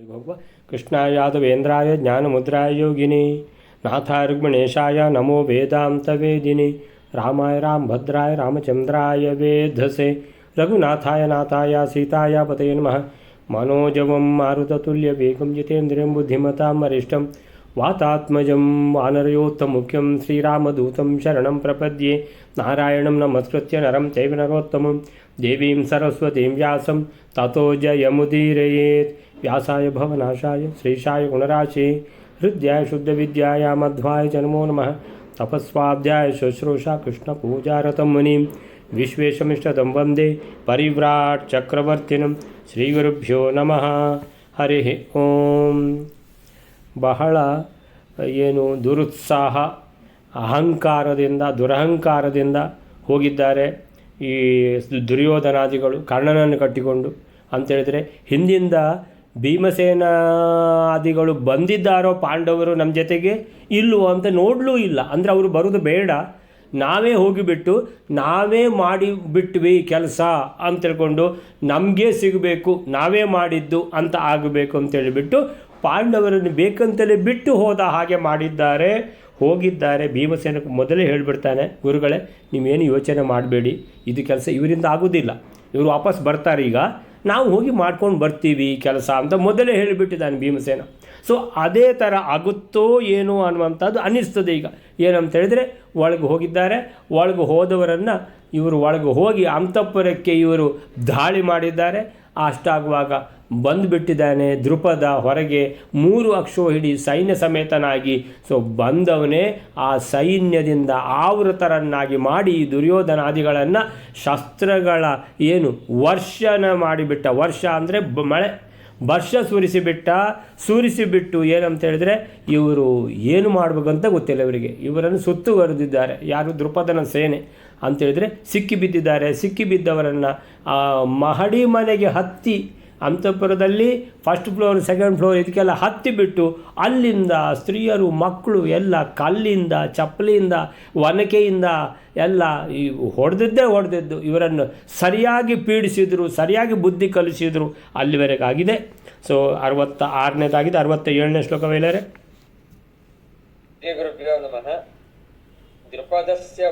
भगवा कृष्णाय ज्ञान ज्ञानमुद्राय योगिनी, नाथाय नमो वेदान्तवेदिनी, रामाय राम भद्राय रामचंद्राय वेधसे, रघुनाथाय नाथाय सीताय पते नमः। मनोजवं मारुततुल्यवेगं जितेन्द्रियं बुद्धिमताम् अरिष्टं वातात्मजं वानरयोत्तमुख्यं श्रीरामदूतं शरणं प्रपद्ये नारायणं नमस्कृत्य नरं चैव नरोत्तमं देवीं सरस्वतीं व्यासं ततो जयमुदीरयेत्। ವ್ಯಾಸಾಯ ಭವನಾಶಾಯ, ಶ್ರೀಶಾಯ ಗುಣರಾಶಿ ಶುದ್ಧ ಶುದ್ಧವಿದ್ಯಾಯ ಮಧ್ವಾಯ ಜನಮೋ ನಮೋ. ನಮಃ ತಪಸ್ವಾಧ್ಯಾಯ ಶುಶ್ರೂಷ ಕೃಷ್ಣ ಪೂಜಾರತಂ ಮುನಿ. ವಿಶ್ವೇಶಮಿಷ್ಟದಂ ವಂದೇ ಪರಿವ್ರಾಟ್ ಚಕ್ರವರ್ತಿನಂ ಶ್ರೀಗುರುಭ್ಯೋ ನಮಃ. ಹರಿ ಓಂ. ಬಹಳ ಏನು ದುರುತ್ಸಾಹ, ಅಹಂಕಾರದಿಂದ, ದುರಹಂಕಾರದಿಂದ ಹೋಗಿದ್ದಾರೆ ಈ ದುರ್ಯೋಧನಾದಿಗಳು, ಕರ್ಣನನ್ನು ಕಟ್ಟಿಕೊಂಡು. ಅಂತೇಳಿದರೆ ಹಿಂದಿಂದ ಭೀಮಸೇನಾದಿಗಳು ಬಂದಿದ್ದಾರೋ ಪಾಂಡವರು ನಮ್ಮ ಜೊತೆಗೆ ಇಲ್ಲವೋ ಅಂತ ನೋಡಲೂ ಇಲ್ಲ. ಅಂದರೆ ಅವರು ಬರೋದು ಬೇಡ. ನಾವೇ ಹೋಗಿಬಿಟ್ಟು ನಾವೇ ಮಾಡಿ ಬಿಟ್ವಿ ಕೆಲಸ ಅಂತ ತಿಳ್ಕೊಂಡು ನಮಗೆ ಸಿಗಬೇಕು, ನಾವೇ ಮಾಡಿದ್ದು ಅಂತ ಆಗಬೇಕು ಅಂತೇಳಿಬಿಟ್ಟು ಪಾಂಡವರನ್ನು ಬೇಕಂತಲೇ ಬಿಟ್ಟು ಹೋದ ಹಾಗೆ ಮಾಡಿದ್ದಾರೆ, ಹೋಗಿದ್ದಾರೆ. ಭೀಮಸೇನಕ್ಕೆ ಮೊದಲೇ ಹೇಳಿಬಿಡ್ತಾನೆ, ಗುರುಗಳೇ, ನೀವೇನು ಯೋಚನೆ ಮಾಡಬೇಡಿ, ಇದು ಕೆಲಸ ಇವರಿಂದ ಆಗೋದಿಲ್ಲ. ಇವರು ವಾಪಸ್ ಬರ್ತಾರೆ ಈಗ. ನಾವು ಹೋಗಿ ಮಾಡ್ಕೊಂಡು ಬರ್ತೀವಿ ಕೆಲಸ ಅಂತ ಮೊದಲೇ ಹೇಳಿಬಿಟ್ಟಿದ್ದಾನೆ ಭೀಮಸೇನ. ಸೊ ಅದೇ ಥರ ಆಗುತ್ತೋ ಏನೋ ಅನ್ನುವಂಥದ್ದು ಅನ್ನಿಸ್ತದೆ ಈಗ. ಏನಂತ ಹೇಳಿದರೆ, ಒಳಗೆ ಹೋಗಿದ್ದಾರೆ. ಒಳಗೆ ಹೋದವರನ್ನು ಇವರು ಒಳಗೆ ಹೋಗಿ ಅಂತಃಪುರಕ್ಕೆ ಇವರು ದಾಳಿ ಮಾಡಿದ್ದಾರೆ. ಅಷ್ಟಾಗುವಾಗ ಬಂದುಬಿಟ್ಟಿದ್ದಾನೆ. ದೃಪದ ಹೊರಗೆ ಮೂರು ಅಕ್ಷೋಹಿಡಿ ಸೈನ್ಯ ಸಮೇತನಾಗಿ, ಸೊ ಬಂದವನೇ ಆ ಸೈನ್ಯದಿಂದ ಆವೃತರನ್ನಾಗಿ ಮಾಡಿ ದುರ್ಯೋಧನಾದಿಗಳನ್ನು ಶಸ್ತ್ರಗಳ ಏನು ವರ್ಷನ ಮಾಡಿಬಿಟ್ಟ. ವರ್ಷ ಅಂದರೆ ಮಳೆ. ವರ್ಷ ಸುರಿಸಿಬಿಟ್ಟ. ಸುರಿಸಿಬಿಟ್ಟು ಏನಂತ ಹೇಳಿದ್ರೆ ಇವರು ಏನು ಮಾಡಬೇಕಂತ ಗೊತ್ತಿಲ್ಲ ಇವರಿಗೆ. ಇವರನ್ನು ಸುತ್ತುವರೆದಿದ್ದಾರೆ ಯಾರು? ದೃಪದನ ಸೇನೆ ಅಂತೇಳಿದರೆ ಸಿಕ್ಕಿ ಬಿದ್ದಿದ್ದಾರೆ ಸಿಕ್ಕಿ ಬಿದ್ದವರನ್ನು ಮಹಡಿ ಮನೆಗೆ ಹತ್ತಿ ಅಂತಃಪುರದಲ್ಲಿ ಫಸ್ಟ್ ಫ್ಲೋರ್ ಸೆಕೆಂಡ್ ಫ್ಲೋರ್ ಇದಕ್ಕೆಲ್ಲ ಹತ್ತಿ ಬಿಟ್ಟು ಅಲ್ಲಿಂದ ಸ್ತ್ರೀಯರು, ಮಕ್ಕಳು ಎಲ್ಲ ಕಲ್ಲಿಂದ, ಚಪ್ಪಲಿಯಿಂದ, ಒನಕೆಯಿಂದ ಎಲ್ಲ ಈ ಹೊಡೆದಿದ್ದೇ ಹೊಡೆದಿದ್ದು. ಇವರನ್ನು ಸರಿಯಾಗಿ ಪೀಡಿಸಿದರು, ಸರಿಯಾಗಿ ಬುದ್ಧಿ ಕಲಿಸಿದರು. ಅಲ್ಲಿವರೆಗಾಗಿದೆ. ಸೊ ಅರವತ್ತ ಆರನೇದಾಗಿದೆ ಅರವತ್ತ ಏಳನೇ ಶ್ಲೋಕ ವೇಳೆ ದೃಪದಸ್ಯ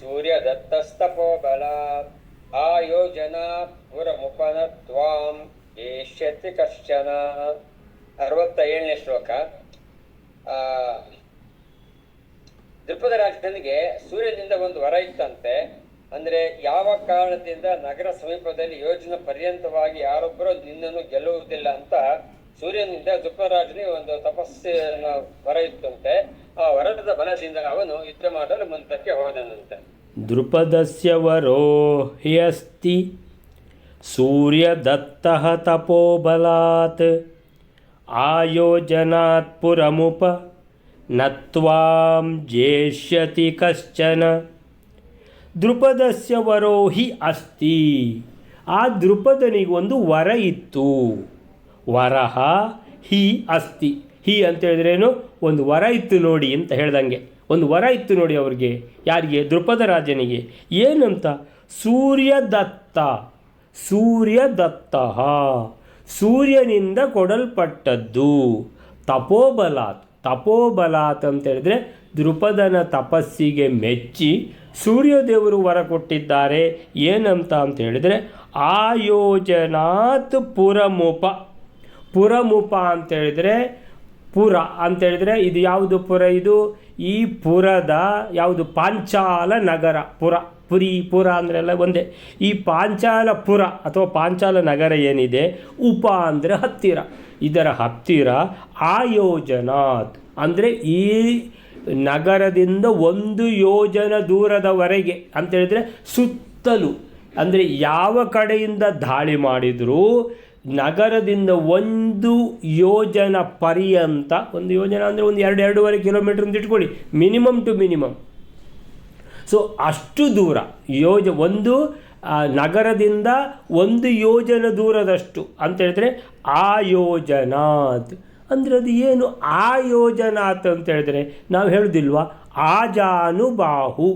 ಸೂರ್ಯದತ್ತಸ್ತಪೋ ಬಲಾತ್. ಆಯೋಜನಾ ಪುರಮುಪನ ತ್ವಾಂ ಏಷ್ಯತಿ ಕಶ್ಚನ ಅರವತ್ತ ಏಳನೇ ಶ್ಲೋಕ ಆ, ದೃಪದ ರಾಜನಿಗೆ ಸೂರ್ಯನಿಂದ ಒಂದು ವರ ಇತ್ತಂತೆ. ಅಂದ್ರೆ ಯಾವ ಕಾರಣದಿಂದ ನಗರ ಸಮೀಪದಲ್ಲಿ ಯೋಜನೆ ಪರ್ಯಂತವಾಗಿ ಯಾರೊಬ್ಬರು ನಿನ್ನನ್ನು ಗೆಲ್ಲುವುದಿಲ್ಲ ಅಂತ ಸೂರ್ಯನಿಂದ ದೃಪರಾಜನಿಗೆ ಒಂದು ತಪಸ್ಸಿನ ವರ ಇತ್ತಂತೆ. ಆ ವರದ ಬಲದಿಂದ ಅವನು ಯುದ್ಧ ಮಾಡಲು ಮುಂದಕ್ಕೆ ಹೋದನಂತೆ. ದೃಪದಸ್ಯ ವರೋ ಹ್ಯಸ್ತಿ ಸೂರ್ಯದತ್ತಃ ತಪೋಬಲಾತ್ ಆಯೋಜನಾತ್ ಪುರಮುಪ ನತ್ವಾಂ ಜೇಷ್ಯತಿ ಕಶ್ಚನ. ದೃಪದಸ್ಯ ವರೋ ಹಿ ಅಸ್ತಿ. ಆ ದೃಪದನಿಗೊಂದು ವರ ಇತ್ತು. ವರಹ ಹಿ ಅಸ್ತಿ. ಹಿ ಅಂತ ಹೇಳಿದ್ರೇನು ಒಂದು ವರ ಇತ್ತು ನೋಡಿ ಅಂತ ಹೇಳ್ದಂಗೆ. ಒಂದು ವರ ಇತ್ತು ನೋಡಿ ಅವ್ರಿಗೆ. ಯಾರಿಗೆ? ದೃಪದ ರಾಜನಿಗೆ. ಏನಂತ? ಸೂರ್ಯದತ್ತ ಸೂರ್ಯದತ್ತ, ಸೂರ್ಯನಿಂದ ಕೊಡಲ್ಪಟ್ಟದ್ದು. ತಪೋಬಲಾತ್ ತಪೋಬಲಾತ್ ಅಂತ ಹೇಳಿದ್ರೆ ದೃಪದನ ತಪಸ್ಸಿಗೆ ಮೆಚ್ಚಿ ಸೂರ್ಯದೇವರು ವರ ಕೊಟ್ಟಿದ್ದಾರೆ. ಏನಂತ ಅಂತ ಹೇಳಿದರೆ ಆಯೋಜನಾತ್ ಪುರಮುಪ. ಪುರಮುಪ ಅಂತ ಹೇಳಿದರೆ ಪುರ ಅಂತ ಹೇಳಿದರೆ ಇದು ಯಾವುದು ಪುರ ಇದು? ಈ ಪುರದ ಯಾವುದು ಪಾಂಚಾಲ ನಗರ, ಪುರ, ಪುರಿ, ಪುರ ಅಂದ್ರೆಲ್ಲ ಒಂದೇ. ಈ ಪಾಂಚಾಲ ಪುರ ಅಥವಾ ಪಾಂಚಾಲ ನಗರ ಏನಿದೆ? ಉಪ ಅಂದರೆ ಹತ್ತಿರ. ಇದರ ಹತ್ತಿರ ಆಯೋಜನಾತ್. ಅಂದರೆ ಈ ನಗರದಿಂದ ಒಂದು ಯೋಜನ ದೂರದವರೆಗೆ ಅಂತ ಹೇಳಿದರೆ ಸುತ್ತಲೂ. ಅಂದರೆ ಯಾವ ಕಡೆಯಿಂದ ದಾಳಿ ಮಾಡಿದರೂ ನಗರದಿಂದ ಒಂದು ಯೋಜನ ಪರ್ಯಂತ, ಒಂದು ಯೋಜನ ಅಂದರೆ ಒಂದು ಎರಡು, ಎರಡೂವರೆ ಕಿಲೋಮೀಟ್ರ್ ಅಂತ ಇಟ್ಕೊಳ್ಳಿ. ಮಿನಿಮಮ್ ಟು ಮಿನಿಮಮ್ ಸೊ ಅಷ್ಟು ದೂರ, ಯೋಜ, ಒಂದು ನಗರದಿಂದ ಒಂದು ಯೋಜನ ದೂರದಷ್ಟು ಅಂತ ಹೇಳಿದ್ರೆ ಆಯೋಜನಾತ್ ಅಂದರೆ ಅದು ಏನು? ಆ ಯೋಜನಾತ್ ಅಂತ ಹೇಳಿದ್ರೆ, ನಾವು ಹೇಳೋದಿಲ್ವಾ? ಆಜಾನುಬಾಹು.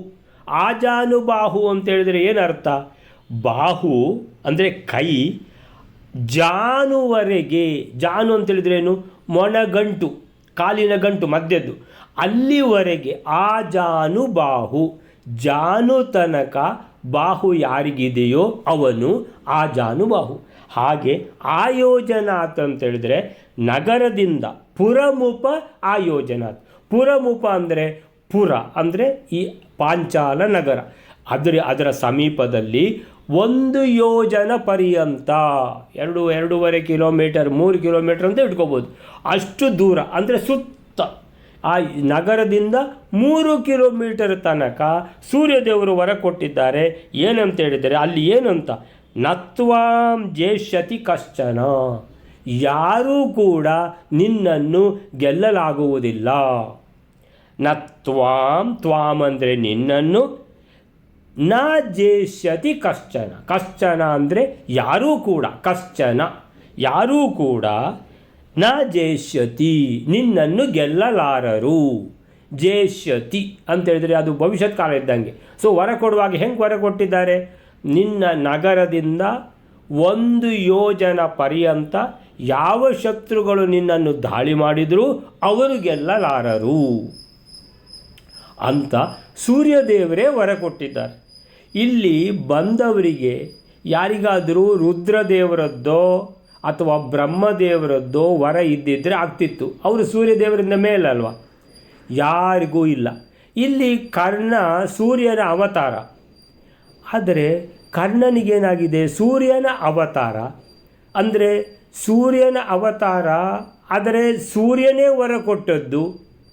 ಆಜಾನುಬಾಹು ಅಂತ ಹೇಳಿದ್ರೆ ಏನರ್ಥ? ಬಾಹು ಅಂದರೆ ಕೈ ಜಾನುವರೆಗೆ, ಜಾನು ಅಂತೇಳಿದ್ರೇನು ಮೊಣಗಂಟು, ಕಾಲಿನ ಗಂಟು, ಮಧ್ಯದ್ದು. ಅಲ್ಲಿವರೆಗೆ ಆ ಜಾನು ಬಾಹು, ಜಾನು ತನಕ ಬಾಹು ಯಾರಿಗಿದೆಯೋ ಅವನು ಆ ಜಾನು ಬಾಹು. ಹಾಗೆ ಆಯೋಜನಾತ್ ಅಂತೇಳಿದರೆ ನಗರದಿಂದ ಪುರಮುಪ ಆಯೋಜನಾತ್ ಪುರಮುಪ ಅಂದರೆ ಪುರ, ಅಂದರೆ ಈ ಪಾಂಚಾಲ ನಗರ. ಅದರ ಅದರ ಸಮೀಪದಲ್ಲಿ ಒಂದು ಯೋಜನ ಪರ್ಯಂತ. ಎರಡು, ಎರಡೂವರೆ ಕಿಲೋಮೀಟರ್, ಮೂರು ಕಿಲೋಮೀಟರ್ ಅಂತ ಇಟ್ಕೋಬೋದು. ಅಷ್ಟು ದೂರ, ಅಂದರೆ ಸುತ್ತ. ಆ ನಗರದಿಂದ ಮೂರು ಕಿಲೋಮೀಟರ್ ತನಕ ಸೂರ್ಯದೇವರು ವರ ಕೊಟ್ಟಿದ್ದಾರೆ. ಏನಂತ ಹೇಳಿದರೆ, ಅಲ್ಲಿ ಏನಂತ? ನತ್ವಾಂ ಜೇಷ್ಯತಿ ಕಶ್ಚನ. ಯಾರೂ ಕೂಡ ನಿನ್ನನ್ನು ಗೆಲ್ಲಲಾಗುವುದಿಲ್ಲ. ನತ್ವಾಂ ತ್ವಾಂ ಅಂದರೆ ನಿನ್ನನ್ನು ನ ಜೇಷ್ಯತಿ ಕಶ್ಚನ. ಕಶ್ಚನ ಅಂದರೆ ಯಾರೂ ಕೂಡ, ಕಶ್ಚನ. ಯಾರೂ ಕೂಡ ನ ಜೇಷ್ಯತಿ, ನಿನ್ನನ್ನು ಗೆಲ್ಲಲಾರರು. ಜೇಷ್ಯತಿ ಅಂತ ಹೇಳಿದರೆ ಅದು ಭವಿಷ್ಯತ್ ಕಾಲ ಇದ್ದಂಗೆ. ಸೊ ವರ ಕೊಡುವಾಗ ಹೆಂಗೆ ವರ ಕೊಟ್ಟಿದ್ದಾರೆ? ನಿನ್ನ ನಗರದಿಂದ ಒಂದು ಯೋಜನ ಪರ್ಯಂತ ಯಾವ ಶತ್ರುಗಳು ನಿನ್ನನ್ನು ದಾಳಿ ಮಾಡಿದರೂ ಅವರು ಗೆಲ್ಲಲಾರರು ಅಂತ ಸೂರ್ಯದೇವರೇ ವರ ಕೊಟ್ಟಿದ್ದಾರೆ. ಇಲ್ಲಿ ಬಂದವರಿಗೆ ಯಾರಿಗಾದರೂ ರುದ್ರದೇವರದ್ದೋ ಅಥವಾ ಬ್ರಹ್ಮದೇವರದ್ದೋ ವರ ಇದ್ದಿದ್ದರೆ ಆಗ್ತಿತ್ತು. ಅವರು ಸೂರ್ಯದೇವರಿಂದ ಮೇಲಲ್ವ? ಯಾರಿಗೂ ಇಲ್ಲ. ಇಲ್ಲಿ ಕರ್ಣ ಸೂರ್ಯನ ಅವತಾರ. ಆದರೆ ಕರ್ಣನಿಗೇನಾಗಿದೆ? ಸೂರ್ಯನ ಅವತಾರ. ಅಂದರೆ ಸೂರ್ಯನ ಅವತಾರ, ಆದರೆ ಸೂರ್ಯನೇ ವರ ಕೊಟ್ಟದ್ದು.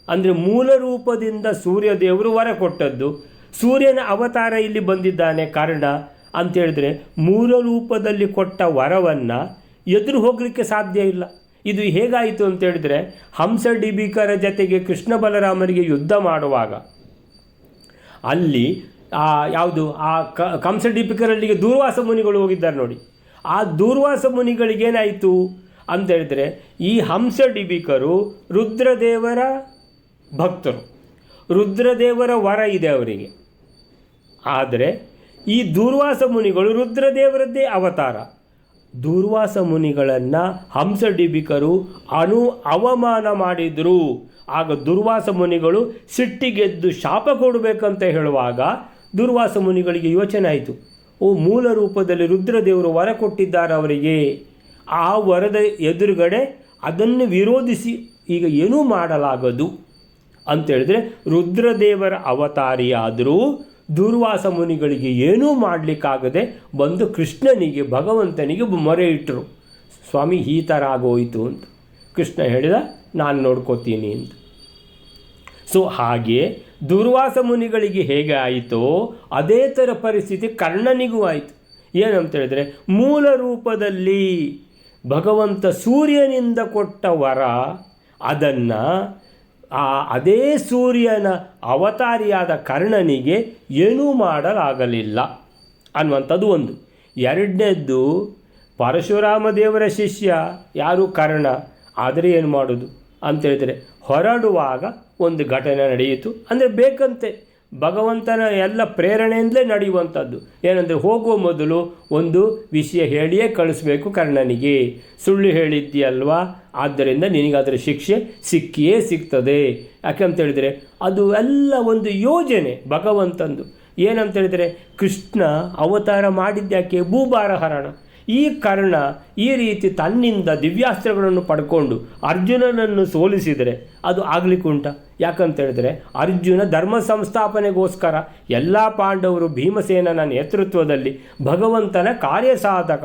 ಅಂದರೆ ಮೂಲ ರೂಪದಿಂದ ಸೂರ್ಯದೇವರು ವರ ಕೊಟ್ಟದ್ದು. ಸೂರ್ಯನ ಅವತಾರ ಇಲ್ಲಿ ಬಂದಿದ್ದಾನೆ. ಕಾರಣ ಅಂತೇಳಿದ್ರೆ ಮೂಲ ರೂಪದಲ್ಲಿ ಕೊಟ್ಟ ವರವನ್ನು ಎದುರು ಹೋಗಲಿಕ್ಕೆ ಸಾಧ್ಯ ಇಲ್ಲ. ಇದು ಹೇಗಾಯಿತು ಅಂತೇಳಿದರೆ ಹಂಸ ಡಿಬಿಕರ ಜೊತೆಗೆ ಕೃಷ್ಣ ಬಲರಾಮರಿಗೆ ಯುದ್ಧ ಮಾಡುವಾಗ ಅಲ್ಲಿ ಆ ಯಾವುದು ಆ ಕಂಸ ಡಿಪಿಕರಲ್ಲಿಗೆ ದೂರ್ವಾಸ ಮುನಿಗಳು ಹೋಗಿದ್ದಾರೆ ನೋಡಿ. ಆ ದೂರ್ವಾಸ ಮುನಿಗಳಿಗೇನಾಯಿತು ಅಂತ ಹೇಳಿದರೆ ಈ ಹಂಸ ಡಿಬಿಕರು ರುದ್ರದೇವರ ಭಕ್ತರು. ರುದ್ರದೇವರ ವರ ಇದೆ ಅವರಿಗೆ. ಆದರೆ ಈ ದೂರ್ವಾಸ ಮುನಿಗಳು ರುದ್ರದೇವರದ್ದೇ ಅವತಾರ. ದೂರ್ವಾಸ ಮುನಿಗಳನ್ನು ಹಂಸ ಡಿಬಿಕರು ಅನು ಅವಮಾನ ಮಾಡಿದರು. ಆಗ ದುರ್ವಾಸ ಮುನಿಗಳು ಸಿಟ್ಟಿಗೆದ್ದು ಶಾಪ ಕೊಡಬೇಕಂತ ಹೇಳುವಾಗ ದುರ್ವಾಸ ಮುನಿಗಳಿಗೆ ಯೋಚನೆ ಆಯಿತು. ಓ ಮೂಲ ರೂಪದಲ್ಲಿ ರುದ್ರದೇವರು ವರ ಕೊಟ್ಟಿದ್ದಾರೆ ಅವರಿಗೆ. ಆ ವರದ ಎದುರುಗಡೆ ಅದನ್ನು ವಿರೋಧಿಸಿ ಈಗ ಏನೂ ಮಾಡಲಾಗದು. ಅಂತೇಳಿದರೆ ರುದ್ರದೇವರ ಅವತಾರಿಯಾದರೂ ದೂರ್ವಾಸ ಮುನಿಗಳಿಗೆ ಏನೂ ಮಾಡಲಿಕ್ಕಾಗದೆ ಬಂದು ಕೃಷ್ಣನಿಗೆ, ಭಗವಂತನಿಗೆ ಮೊರೆ ಇಟ್ಟರು ಸ್ವಾಮಿ ಈ ಥರ ಆಗೋಯಿತು ಅಂತ. ಕೃಷ್ಣ ಹೇಳಿದ, ನಾನು ನೋಡ್ಕೋತೀನಿ ಅಂತ. ಸೊ, ಹಾಗೆ ದುರ್ವಾಸ ಮುನಿಗಳಿಗೆ ಹೇಗೆ ಆಯಿತೋ, ಅದೇ ಥರ ಪರಿಸ್ಥಿತಿ ಕರ್ಣನಿಗೂ ಆಯಿತು. ಏನಂತ ಹೇಳಿದ್ರೆ, ಮೂಲ ರೂಪದಲ್ಲಿ ಭಗವಂತ ಸೂರ್ಯನಿಂದ ಕೊಟ್ಟ ವರ, ಅದನ್ನು ಆ, ಅದೇ ಸೂರ್ಯನ ಅವತಾರಿಯಾದ ಕರ್ಣನಿಗೆ ಏನೂ ಮಾಡಲಾಗಲಿಲ್ಲ. ಅನ್ನುವಂಥದ್ದು ಒಂದು. ಎರಡನೇದ್ದು, ಪರಶುರಾಮ ದೇವರ ಶಿಷ್ಯ ಯಾರು ಕರ್ಣ? ಆದರೆ ಏನು ಮಾಡೋದು? ಅಂತೇಳಿದರೆ, ಹೊರಡುವಾಗ ಒಂದು ಘಟನೆ ನಡೆಯಿತು. ಅಂದರೆ ಬೇಕಂತೆ. ಭಗವಂತನ ಎಲ್ಲ ಪ್ರೇರಣೆಯಿಂದಲೇ ನಡೆಯುವಂಥದ್ದು. ಏನಂದರೆ, ಹೋಗುವ ಮೊದಲು ಒಂದು ವಿಷಯ ಹೇಳಿಯೇ ಕಳಿಸ್ಬೇಕು ಕರ್ಣನಿಗೆ. ಸುಳ್ಳು ಹೇಳಿದ್ದೀಯಲ್ವಾ? ಆದ್ದರಿಂದ ನಿನಗೆ ಅದರ ಶಿಕ್ಷೆ ಸಿಕ್ಕಿಯೇ ಸಿಗ್ತದೆ. ಯಾಕಂತ ಹೇಳಿದರೆ ಅದು ಎಲ್ಲ ಒಂದು ಯೋಜನೆ ಭಗವಂತಂದು. ಏನಂತ ಹೇಳಿದರೆ ಕೃಷ್ಣ ಅವತಾರ ಮಾಡಿದ್ಯಾಕೆ? ಭೂಭಾರ ಹರಣ. ಈ ಕರ್ಣ ಈ ರೀತಿ ತನ್ನಿಂದ ದಿವ್ಯಾಸ್ತ್ರಗಳನ್ನು ಪಡ್ಕೊಂಡು ಅರ್ಜುನನನ್ನು ಸೋಲಿಸಿದರೆ ಅದು ಆಗಲಿಕ್ಕುಂಟ ಯಾಕಂತ ಹೇಳಿದ್ರೆ ಅರ್ಜುನ ಧರ್ಮ ಸಂಸ್ಥಾಪನೆಗೋಸ್ಕರ ಎಲ್ಲ ಪಾಂಡವರು ಭೀಮಸೇನನ ನೇತೃತ್ವದಲ್ಲಿ ಭಗವಂತನ ಕಾರ್ಯಸಾಧಕ.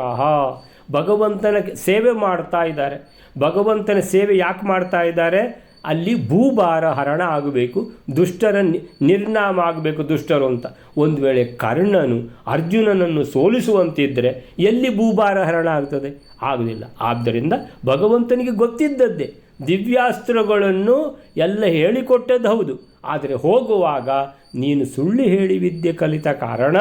ಭಗವಂತನ ಸೇವೆ ಮಾಡ್ತಾ ಇದ್ದಾರೆ. ಭಗವಂತನ ಸೇವೆ ಯಾಕೆ ಮಾಡ್ತಾ ಇದ್ದಾರೆ? ಅಲ್ಲಿ ಭೂಭಾರ ಹರಣ ಆಗಬೇಕು ದುಷ್ಟರ ನಿರ್ನಾಮ ಆಗಬೇಕು ದುಷ್ಟರು ಅಂತ. ಒಂದು ವೇಳೆ ಕರ್ಣನು ಅರ್ಜುನನನ್ನು ಸೋಲಿಸುವಂತಿದ್ದರೆ ಎಲ್ಲಿ ಭೂಭಾರ ಹರಣ ಆಗ್ತದೆ? ಆಗಲಿಲ್ಲ. ಆದ್ದರಿಂದ ಭಗವಂತನಿಗೆ ಗೊತ್ತಿದ್ದದ್ದೇ. ದಿವ್ಯಾಸ್ತ್ರಗಳನ್ನು ಎಲ್ಲ ಹೇಳಿಕೊಟ್ಟದ್ದು ಹೌದು. ಆದರೆ ಹೋಗುವಾಗ ನೀನು ಸುಳ್ಳು ಹೇಳಿ ವಿದ್ಯೆ ಕಲಿತ ಕಾರಣ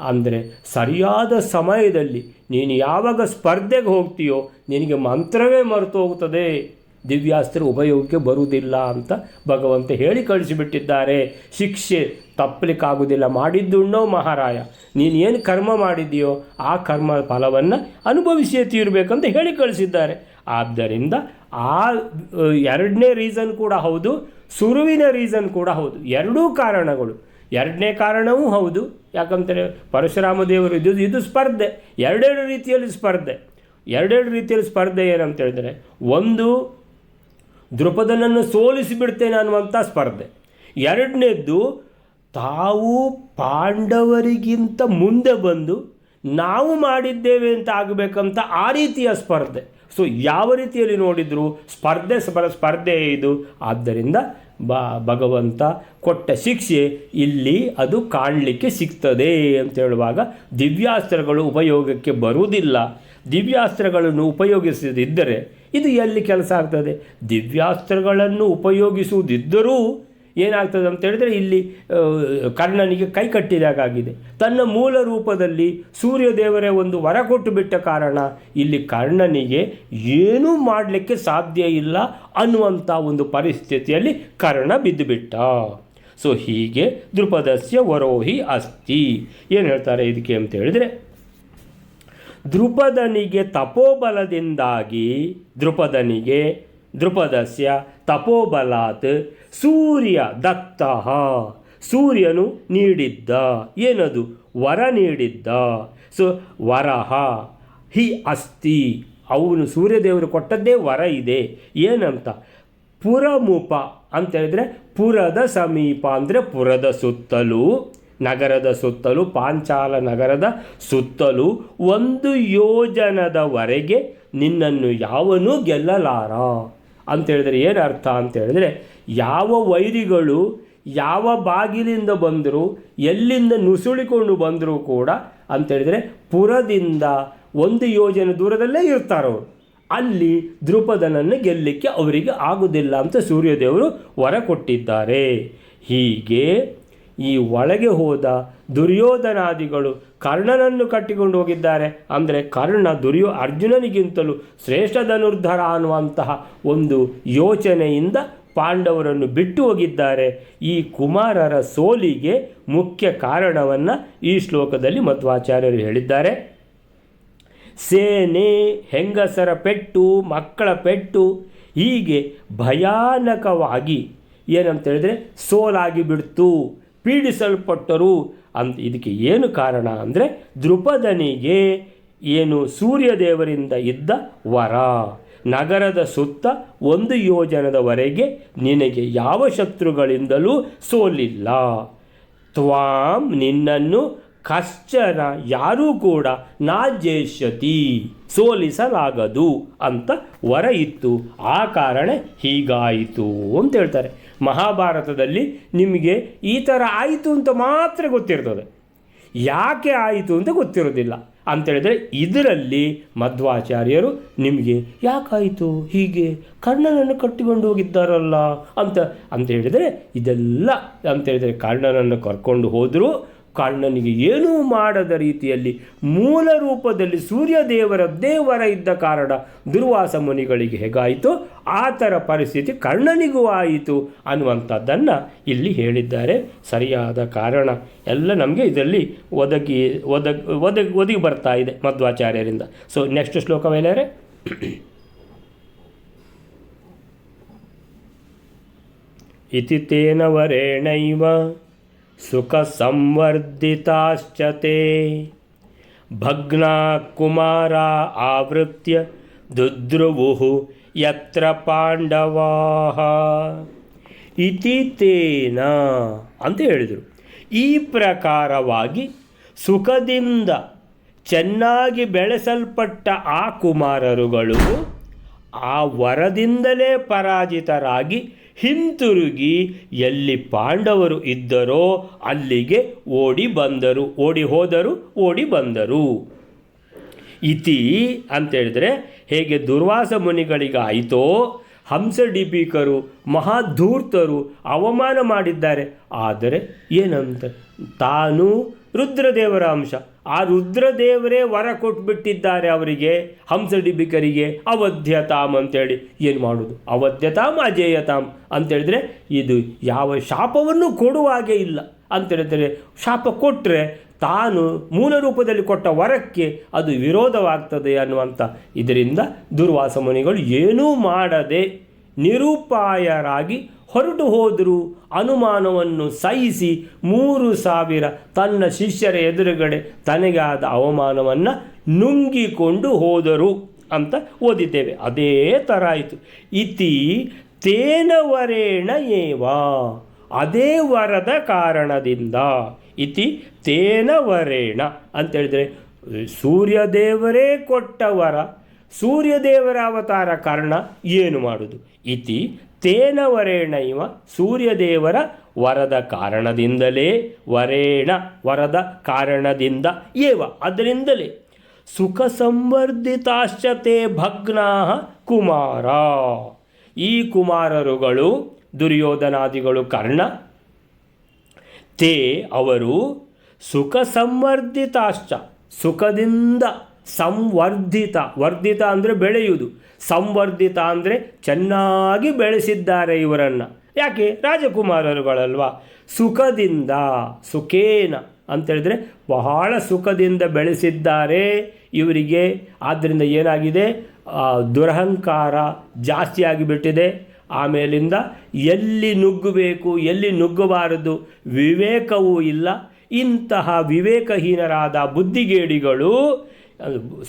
ಅಂದರೆ ಸರಿಯಾದ ಸಮಯದಲ್ಲಿ ನೀನು ಯಾವಾಗ ಸ್ಪರ್ಧೆಗೆ ಹೋಗ್ತೀಯೋ ನಿನಗೆ ಮಂತ್ರವೇ ಮರೆತು ಹೋಗ್ತದೆ ದಿವ್ಯಾಸ್ತ್ರ ಉಪಯೋಗಕ್ಕೆ ಬರುವುದಿಲ್ಲ ಅಂತ ಭಗವಂತ ಹೇಳಿ ಕಳಿಸಿಬಿಟ್ಟಿದ್ದಾರೆ. ಶಿಕ್ಷೆ ತಪ್ಪಲಿಕ್ಕಾಗುವುದಿಲ್ಲ. ಮಾಡಿದ್ದುಣ್ಣೋ ಮಹಾರಾಯ ನೀನು ಏನು ಕರ್ಮ ಮಾಡಿದೆಯೋ ಆ ಕರ್ಮ ಫಲವನ್ನು ಅನುಭವಿಸಿಯೇ ತೀರಬೇಕಂತ ಹೇಳಿ ಕಳಿಸಿದ್ದಾರೆ. ಆದ್ದರಿಂದ ಆ ಎರಡನೇ ರೀಸನ್ ಕೂಡ ಹೌದು, ಸುರುವಿನ ರೀಸನ್ ಕೂಡ ಹೌದು. ಎರಡೂ ಕಾರಣಗಳು. ಎರಡನೇ ಕಾರಣವೂ ಹೌದು. ಯಾಕಂತಾರೆ ಪರಶುರಾಮ ದೇವರು ಇದು ಇದು ಸ್ಪರ್ಧೆ. ಎರಡೆರಡು ರೀತಿಯಲ್ಲಿ ಸ್ಪರ್ಧೆ. ಎರಡೆರಡು ರೀತಿಯಲ್ಲಿ ಸ್ಪರ್ಧೆ ಏನಂತ ಹೇಳಿದರೆ ಒಂದು ದೃಪದನನ್ನು ಸೋಲಿಸಿಬಿಡ್ತೇನೆ ಅನ್ನುವಂಥ ಸ್ಪರ್ಧೆ. ಎರಡನೇದ್ದು, ತಾವು ಪಾಂಡವರಿಗಿಂತ ಮುಂದೆ ಬಂದು ನಾವು ಮಾಡಿದ್ದೇವೆ ಅಂತ ಆಗಬೇಕಂತ ಆ ರೀತಿಯ ಸ್ಪರ್ಧೆ. ಸೊ, ಯಾವ ರೀತಿಯಲ್ಲಿ ನೋಡಿದ್ರು ಸ್ಪರ್ಧೆ ಸ್ಪರ, ಸ್ಪರ್ಧೆ ಇದು. ಆದ್ದರಿಂದ ಬ, ಭಗವಂತ ಕೊಟ್ಟ ಶಿಕ್ಷೆ ಇಲ್ಲಿ ಅದು ಕಾಣಲಿಕ್ಕೆ ಸಿಗ್ತದೆ ಅಂತ ಹೇಳುವಾಗ ದಿವ್ಯಾಸ್ತ್ರಗಳು ಉಪಯೋಗಕ್ಕೆ ಬರುವುದಿಲ್ಲ. ದಿವ್ಯಾಸ್ತ್ರಗಳನ್ನು ಉಪಯೋಗಿಸದಿದ್ದರೆ ಇದು ಎಲ್ಲಿ ಕೆಲಸ ಆಗ್ತದೆ? ದಿವ್ಯಾಸ್ತ್ರಗಳನ್ನು ಉಪಯೋಗಿಸುವುದಿದ್ದರೂ ಏನಾಗ್ತದೆ ಅಂತ ಹೇಳಿದರೆ ಇಲ್ಲಿ ಕರ್ಣನಿಗೆ ಕೈ ಕಟ್ಟಿದಾಗಿದೆ ತನ್ನ ಮೂಲ ರೂಪದಲ್ಲಿ ಸೂರ್ಯದೇವರೇ ಒಂದು ವರ ಕೊಟ್ಟು ಬಿಟ್ಟ ಕಾರಣ ಇಲ್ಲಿ ಕರ್ಣನಿಗೆ ಏನೂ ಮಾಡಲಿಕ್ಕೆ ಸಾಧ್ಯ ಇಲ್ಲ ಅನ್ನುವಂಥ ಒಂದು ಪರಿಸ್ಥಿತಿಯಲ್ಲಿ ಕರ್ಣ ಬಿದ್ದುಬಿಟ್ಟ. ಸೊ ಹೀಗೆ ದೃಪದಸ್ಯ ವರೋಹಿ ಅಸ್ತಿ. ಏನು ಹೇಳ್ತಾರೆ ಇದಕ್ಕೆ ಅಂತ ಹೇಳಿದರೆ ದೃಪದನಿಗೆ ತಪೋಬಲದಿಂದಾಗಿ ದೃಪದನಿಗೆ ದೃಪದಸ್ಯ ತಪೋಬಲಾತ್ ಸೂರ್ಯ ದತ್ತ. ಸೂರ್ಯನು ನೀಡಿದ್ದ, ಏನದು? ವರ ನೀಡಿದ್ದ. ಸೊ, ವರಹ, ಹಿ ಅಸ್ತಿ. ಅವನು ಸೂರ್ಯದೇವರು ಕೊಟ್ಟದ್ದೇ ವರ ಇದೆ. ಏನಂತ? ಪುರಮುಪ ಅಂತ ಹೇಳಿದ್ರೆ ಪುರದ ಸಮೀಪ ಅಂದರೆ ಪುರದ ಸುತ್ತಲೂ ನಗರದ ಸುತ್ತಲೂ, ಪಾಂಚಾಲ ನಗರದ ಸುತ್ತಲೂ ಒಂದು ಯೋಜನದವರೆಗೆ ನಿನ್ನನ್ನು ಯಾವನೂ ಗೆಲ್ಲಲಾರ. ಅಂತ ಹೇಳಿದ್ರೆ ಏನು ಅರ್ಥ ಅಂತ ಹೇಳಿದ್ರೆ ಯಾವ ವೈರಿಗಳು ಯಾವ ಬಾಗಿಲಿಂದ ಬಂದರೂ, ಎಲ್ಲಿಂದ ನುಸುಳಿಕೊಂಡು ಬಂದರೂ ಕೂಡ ಅಂತೇಳಿದರೆ ಪುರದಿಂದ ಒಂದು ಯೋಜನೆ ದೂರದಲ್ಲೇ ಇರ್ತಾರವರು ಅಲ್ಲಿ ದ್ರುಪದನನ್ನು ಗೆಲ್ಲಲಿಕ್ಕೆ ಅವರಿಗೆ ಆಗುವುದಿಲ್ಲ ಅಂತ ಸೂರ್ಯದೇವರು ವರ ಕೊಟ್ಟಿದ್ದಾರೆ. ಹೀಗೆ ಈ ಒಳಗೆ ಹೋದ ದುರ್ಯೋಧನಾದಿಗಳು ಕರ್ಣನನ್ನು ಕಟ್ಟಿಕೊಂಡು ಹೋಗಿದ್ದಾರೆ. ಅಂದರೆ ಕರ್ಣ ದುರ್ಯೋ ಅರ್ಜುನನಿಗಿಂತಲೂ ಶ್ರೇಷ್ಠ ಧನುರ್ಧರ ಅನ್ನುವಂತಹ ಒಂದು ಯೋಚನೆಯಿಂದ ಪಾಂಡವರನ್ನು ಬಿಟ್ಟು ಹೋಗಿದ್ದಾರೆ. ಈ ಕುಮಾರರ ಸೋಲಿಗೆ ಮುಖ್ಯ ಕಾರಣವನ್ನು ಈ ಶ್ಲೋಕದಲ್ಲಿ ಮಧ್ವಾಚಾರ್ಯರು ಹೇಳಿದ್ದಾರೆ. ಸೇನೆ ಹೆಂಗಸರ ಪೆಟ್ಟು, ಮಕ್ಕಳ ಪೆಟ್ಟು ಹೀಗೆ ಭಯಾನಕವಾಗಿ ಏನಂತ ಹೇಳಿದರೆ ಸೋಲಾಗಿ ಬಿಡ್ತು. ಪೀಡಿಸಲ್ಪಟ್ಟರು ಅಂತ ಇದಕ್ಕೆ ಏನು ಕಾರಣ ಅಂದರೆ ದೃಪದನಿಗೆ ಏನು ಸೂರ್ಯದೇವರಿಂದ ಇದ್ದ ವರ. ನಗರದ ಸುತ್ತ ಒಂದು ಯೋಜನದವರೆಗೆ ನಿನಗೆ ಯಾವ ಶತ್ರುಗಳಿಂದಲೂ ಸೋಲಿಲ್ಲ. ತ್ವಾಂ ನಿನ್ನನ್ನು ಕಶ್ಚನ ಯಾರೂ ಕೂಡ ನಾಜೇಷ್ಯತಿ, ಸೋಲಿಸಲಾಗದು ಅಂತ ವರ ಇತ್ತು. ಆ ಕಾರಣ ಹೀಗಾಯಿತು ಅಂತ ಹೇಳ್ತಾರೆ. ಮಹಾಭಾರತದಲ್ಲಿ ನಿಮಗೆ ಈ ಥರ ಆಯಿತು ಅಂತ ಮಾತ್ರ ಗೊತ್ತಿರ್ತದೆ. ಯಾಕೆ ಆಯಿತು ಅಂತ ಗೊತ್ತಿರೋದಿಲ್ಲ ಅಂತೇಳಿದರೆ ಇದರಲ್ಲಿ ಮಧ್ವಾಚಾರ್ಯರು ನಿಮಗೆ ಯಾಕಾಯಿತು ಹೀಗೆ ಕರ್ಣನನ್ನು ಕಟ್ಟಿಕೊಂಡು ಹೋಗಿದ್ದಾರಲ್ಲ ಅಂತ ಅಂತ ಹೇಳಿದರೆ ಇದೆಲ್ಲ, ಅಂತ ಹೇಳಿದರೆ ಕರ್ಣನನ್ನು ಕರ್ಕೊಂಡು ಹೋದರೂ ಕರ್ಣನಿಗೆ ಏನೂ ಮಾಡದ ರೀತಿಯಲ್ಲಿ ಮೂಲ ರೂಪದಲ್ಲಿ ಸೂರ್ಯದೇವರ ದೇವರ ಇದ್ದ ಕಾರಣ ದುರ್ವಾಸ ಮುನಿಗಳಿಗೆ ಹೇಗಾಯಿತು? ಆ ಥರ ಪರಿಸ್ಥಿತಿ ಕರ್ಣನಿಗೂ ಆಯಿತು ಅನ್ನುವಂಥದ್ದನ್ನು ಇಲ್ಲಿ ಹೇಳಿದ್ದಾರೆ. ಸರಿಯಾದ ಕಾರಣ ಎಲ್ಲ ನಮಗೆ ಇದರಲ್ಲಿ ಒದಗಿ ಒದಗಿ ಒದಗಿ ಒದಗಿ ಬರ್ತಾ ಇದೆ ಮಧ್ವಾಚಾರ್ಯರಿಂದ. ಸೊ ನೆಕ್ಸ್ಟ್ ಶ್ಲೋಕವೇನಾರೆ ಇತಿ ತೇನ ವರೇಣೈವ ಸುಖ ತೇ. ಭಗ್ನಾ ಕುಮಾರ ಆವೃತ್ಯ ದುದ್ರುವು ಯತ್ರ ಪಾಂಡವಾ. ಇತಿ ತೇನ ಅಂತ ಹೇಳಿದರು. ಈ ಪ್ರಕಾರವಾಗಿ ಸುಖದಿಂದ ಚೆನ್ನಾಗಿ ಬೆಳೆಸಲ್ಪಟ್ಟ ಆ ಕುಮಾರರುಗಳು ಆ ವರದಿಂದಲೇ ಪರಾಜಿತರಾಗಿ ಹಿಂತಿರುಗಿ ಎಲ್ಲಿ ಪಾಂಡವರು ಇದ್ದರೋ ಅಲ್ಲಿಗೆ ಓಡಿ ಬಂದರು, ಓಡಿ ಹೋದರು, ಓಡಿ ಬಂದರು. ಇತಿ ಅಂತೇಳಿದರೆ ಹೇಗೆ ದುರ್ವಾಸ ಮುನಿಗಳಿಗಾಯಿತೋ ಹಂಸಡಿಪಿಕರು ಮಹಾಧೂರ್ತರು ಅವಮಾನ ಮಾಡಿದ್ದಾರೆ. ಆದರೆ ಏನಂತ? ತಾನು ರುದ್ರದೇವರ ಅಂಶ. ಆ ರುದ್ರದೇವರೇ ವರ ಕೊಟ್ಬಿಟ್ಟಿದ್ದಾರೆ ಅವರಿಗೆ ಹಂಸಡಿಬಿಕರಿಗೆ ಅವಧ್ಯತಾಮ್ ಅಂತೇಳಿ. ಏನು ಮಾಡೋದು? ಅವಧ್ಯತಾಮ್ ಅಜೇಯತಾಮ್ ಅಂತೇಳಿದ್ರೆ ಇದು ಯಾವ ಶಾಪವನ್ನು ಕೊಡುವ ಹಾಗೆ ಇಲ್ಲ. ಅಂತ ಹೇಳಿದ್ರೆ ಶಾಪ ಕೊಟ್ಟರೆ ತಾನು ಮೂಲ ರೂಪದಲ್ಲಿ ಕೊಟ್ಟ ವರಕ್ಕೆ ಅದು ವಿರೋಧವಾಗ್ತದೆ ಅನ್ನುವಂಥ ಇದರಿಂದ ದುರ್ವಾಸ ಮುನಿಗಳು ಏನೂ ಮಾಡದೆ ನಿರುಪಾಯರಾಗಿ ಹೊರಟು ಹೋದರೂ ಅನುಮಾನವನ್ನು ಸಹಿಸಿ ಮೂರು ಸಾವಿರ ತನ್ನ ಶಿಷ್ಯರ ಎದುರುಗಡೆ ತನಗಾದ ಅವಮಾನವನ್ನು ನುಂಗಿಕೊಂಡು ಹೋದರು ಅಂತ ಓದಿದ್ದೇವೆ. ಅದೇ ಥರ ಆಯಿತು. ಇತಿ ತೇನವರೇಣ ಏವ. ಅದೇ ವರದ ಕಾರಣದಿಂದ ಇತಿ ತೇನವರೇಣ ಅಂತೇಳಿದರೆ ಸೂರ್ಯದೇವರೇ ಕೊಟ್ಟ ವರ ಸೂರ್ಯದೇವರ ಅವತಾರ ಕಾರಣ ಏನು ಮಾಡುವುದು ಇತಿ ತೇನ ವರೇಣ ಇವ, ಸೂರ್ಯದೇವರ ವರದ ಕಾರಣದಿಂದಲೇ, ವರೇಣ ವರದ ಕಾರಣದಿಂದ ಏವ, ಅದರಿಂದಲೇ. ಸುಖ ಸಂವರ್ಧಿತಾಶ್ಚತೆ ಭಗ್ನಾ ಕುಮಾರ. ಈ ಕುಮಾರರುಗಳು ದುರ್ಯೋಧನಾದಿಗಳು ಕರ್ಣ ತೇ ಅವರು ಸುಖ ಸಂವರ್ಧಿತಾಶ್ಚ ಸುಖದಿಂದ ಸಂವರ್ಧಿತ, ವರ್ಧಿತ ಅಂದರೆ ಬೆಳೆಯುವುದು. ಸಂವರ್ಧಿತ ಅಂದರೆ ಚೆನ್ನಾಗಿ ಬೆಳೆಸಿದ್ದಾರೆ ಇವರನ್ನು. ಯಾಕೆ? ರಾಜಕುಮಾರರುಗಳಲ್ವಾ? ಸುಖದಿಂದ, ಸುಖೇನ ಅಂತೇಳಿದರೆ ಬಹಳ ಸುಖದಿಂದ ಬೆಳೆಸಿದ್ದಾರೆ ಇವರಿಗೆ. ಆದ್ದರಿಂದ ಏನಾಗಿದೆ? ದುರಹಂಕಾರ ಜಾಸ್ತಿ ಆಗಿಬಿಟ್ಟಿದೆ. ಆಮೇಲಿಂದ ಎಲ್ಲಿ ನುಗ್ಗಬೇಕು, ಎಲ್ಲಿ ನುಗ್ಗಬಾರದು ವಿವೇಕವೂ ಇಲ್ಲ. ಇಂತಹ ವಿವೇಕಹೀನರಾದ ಬುದ್ಧಿಗೇಡಿಗಳು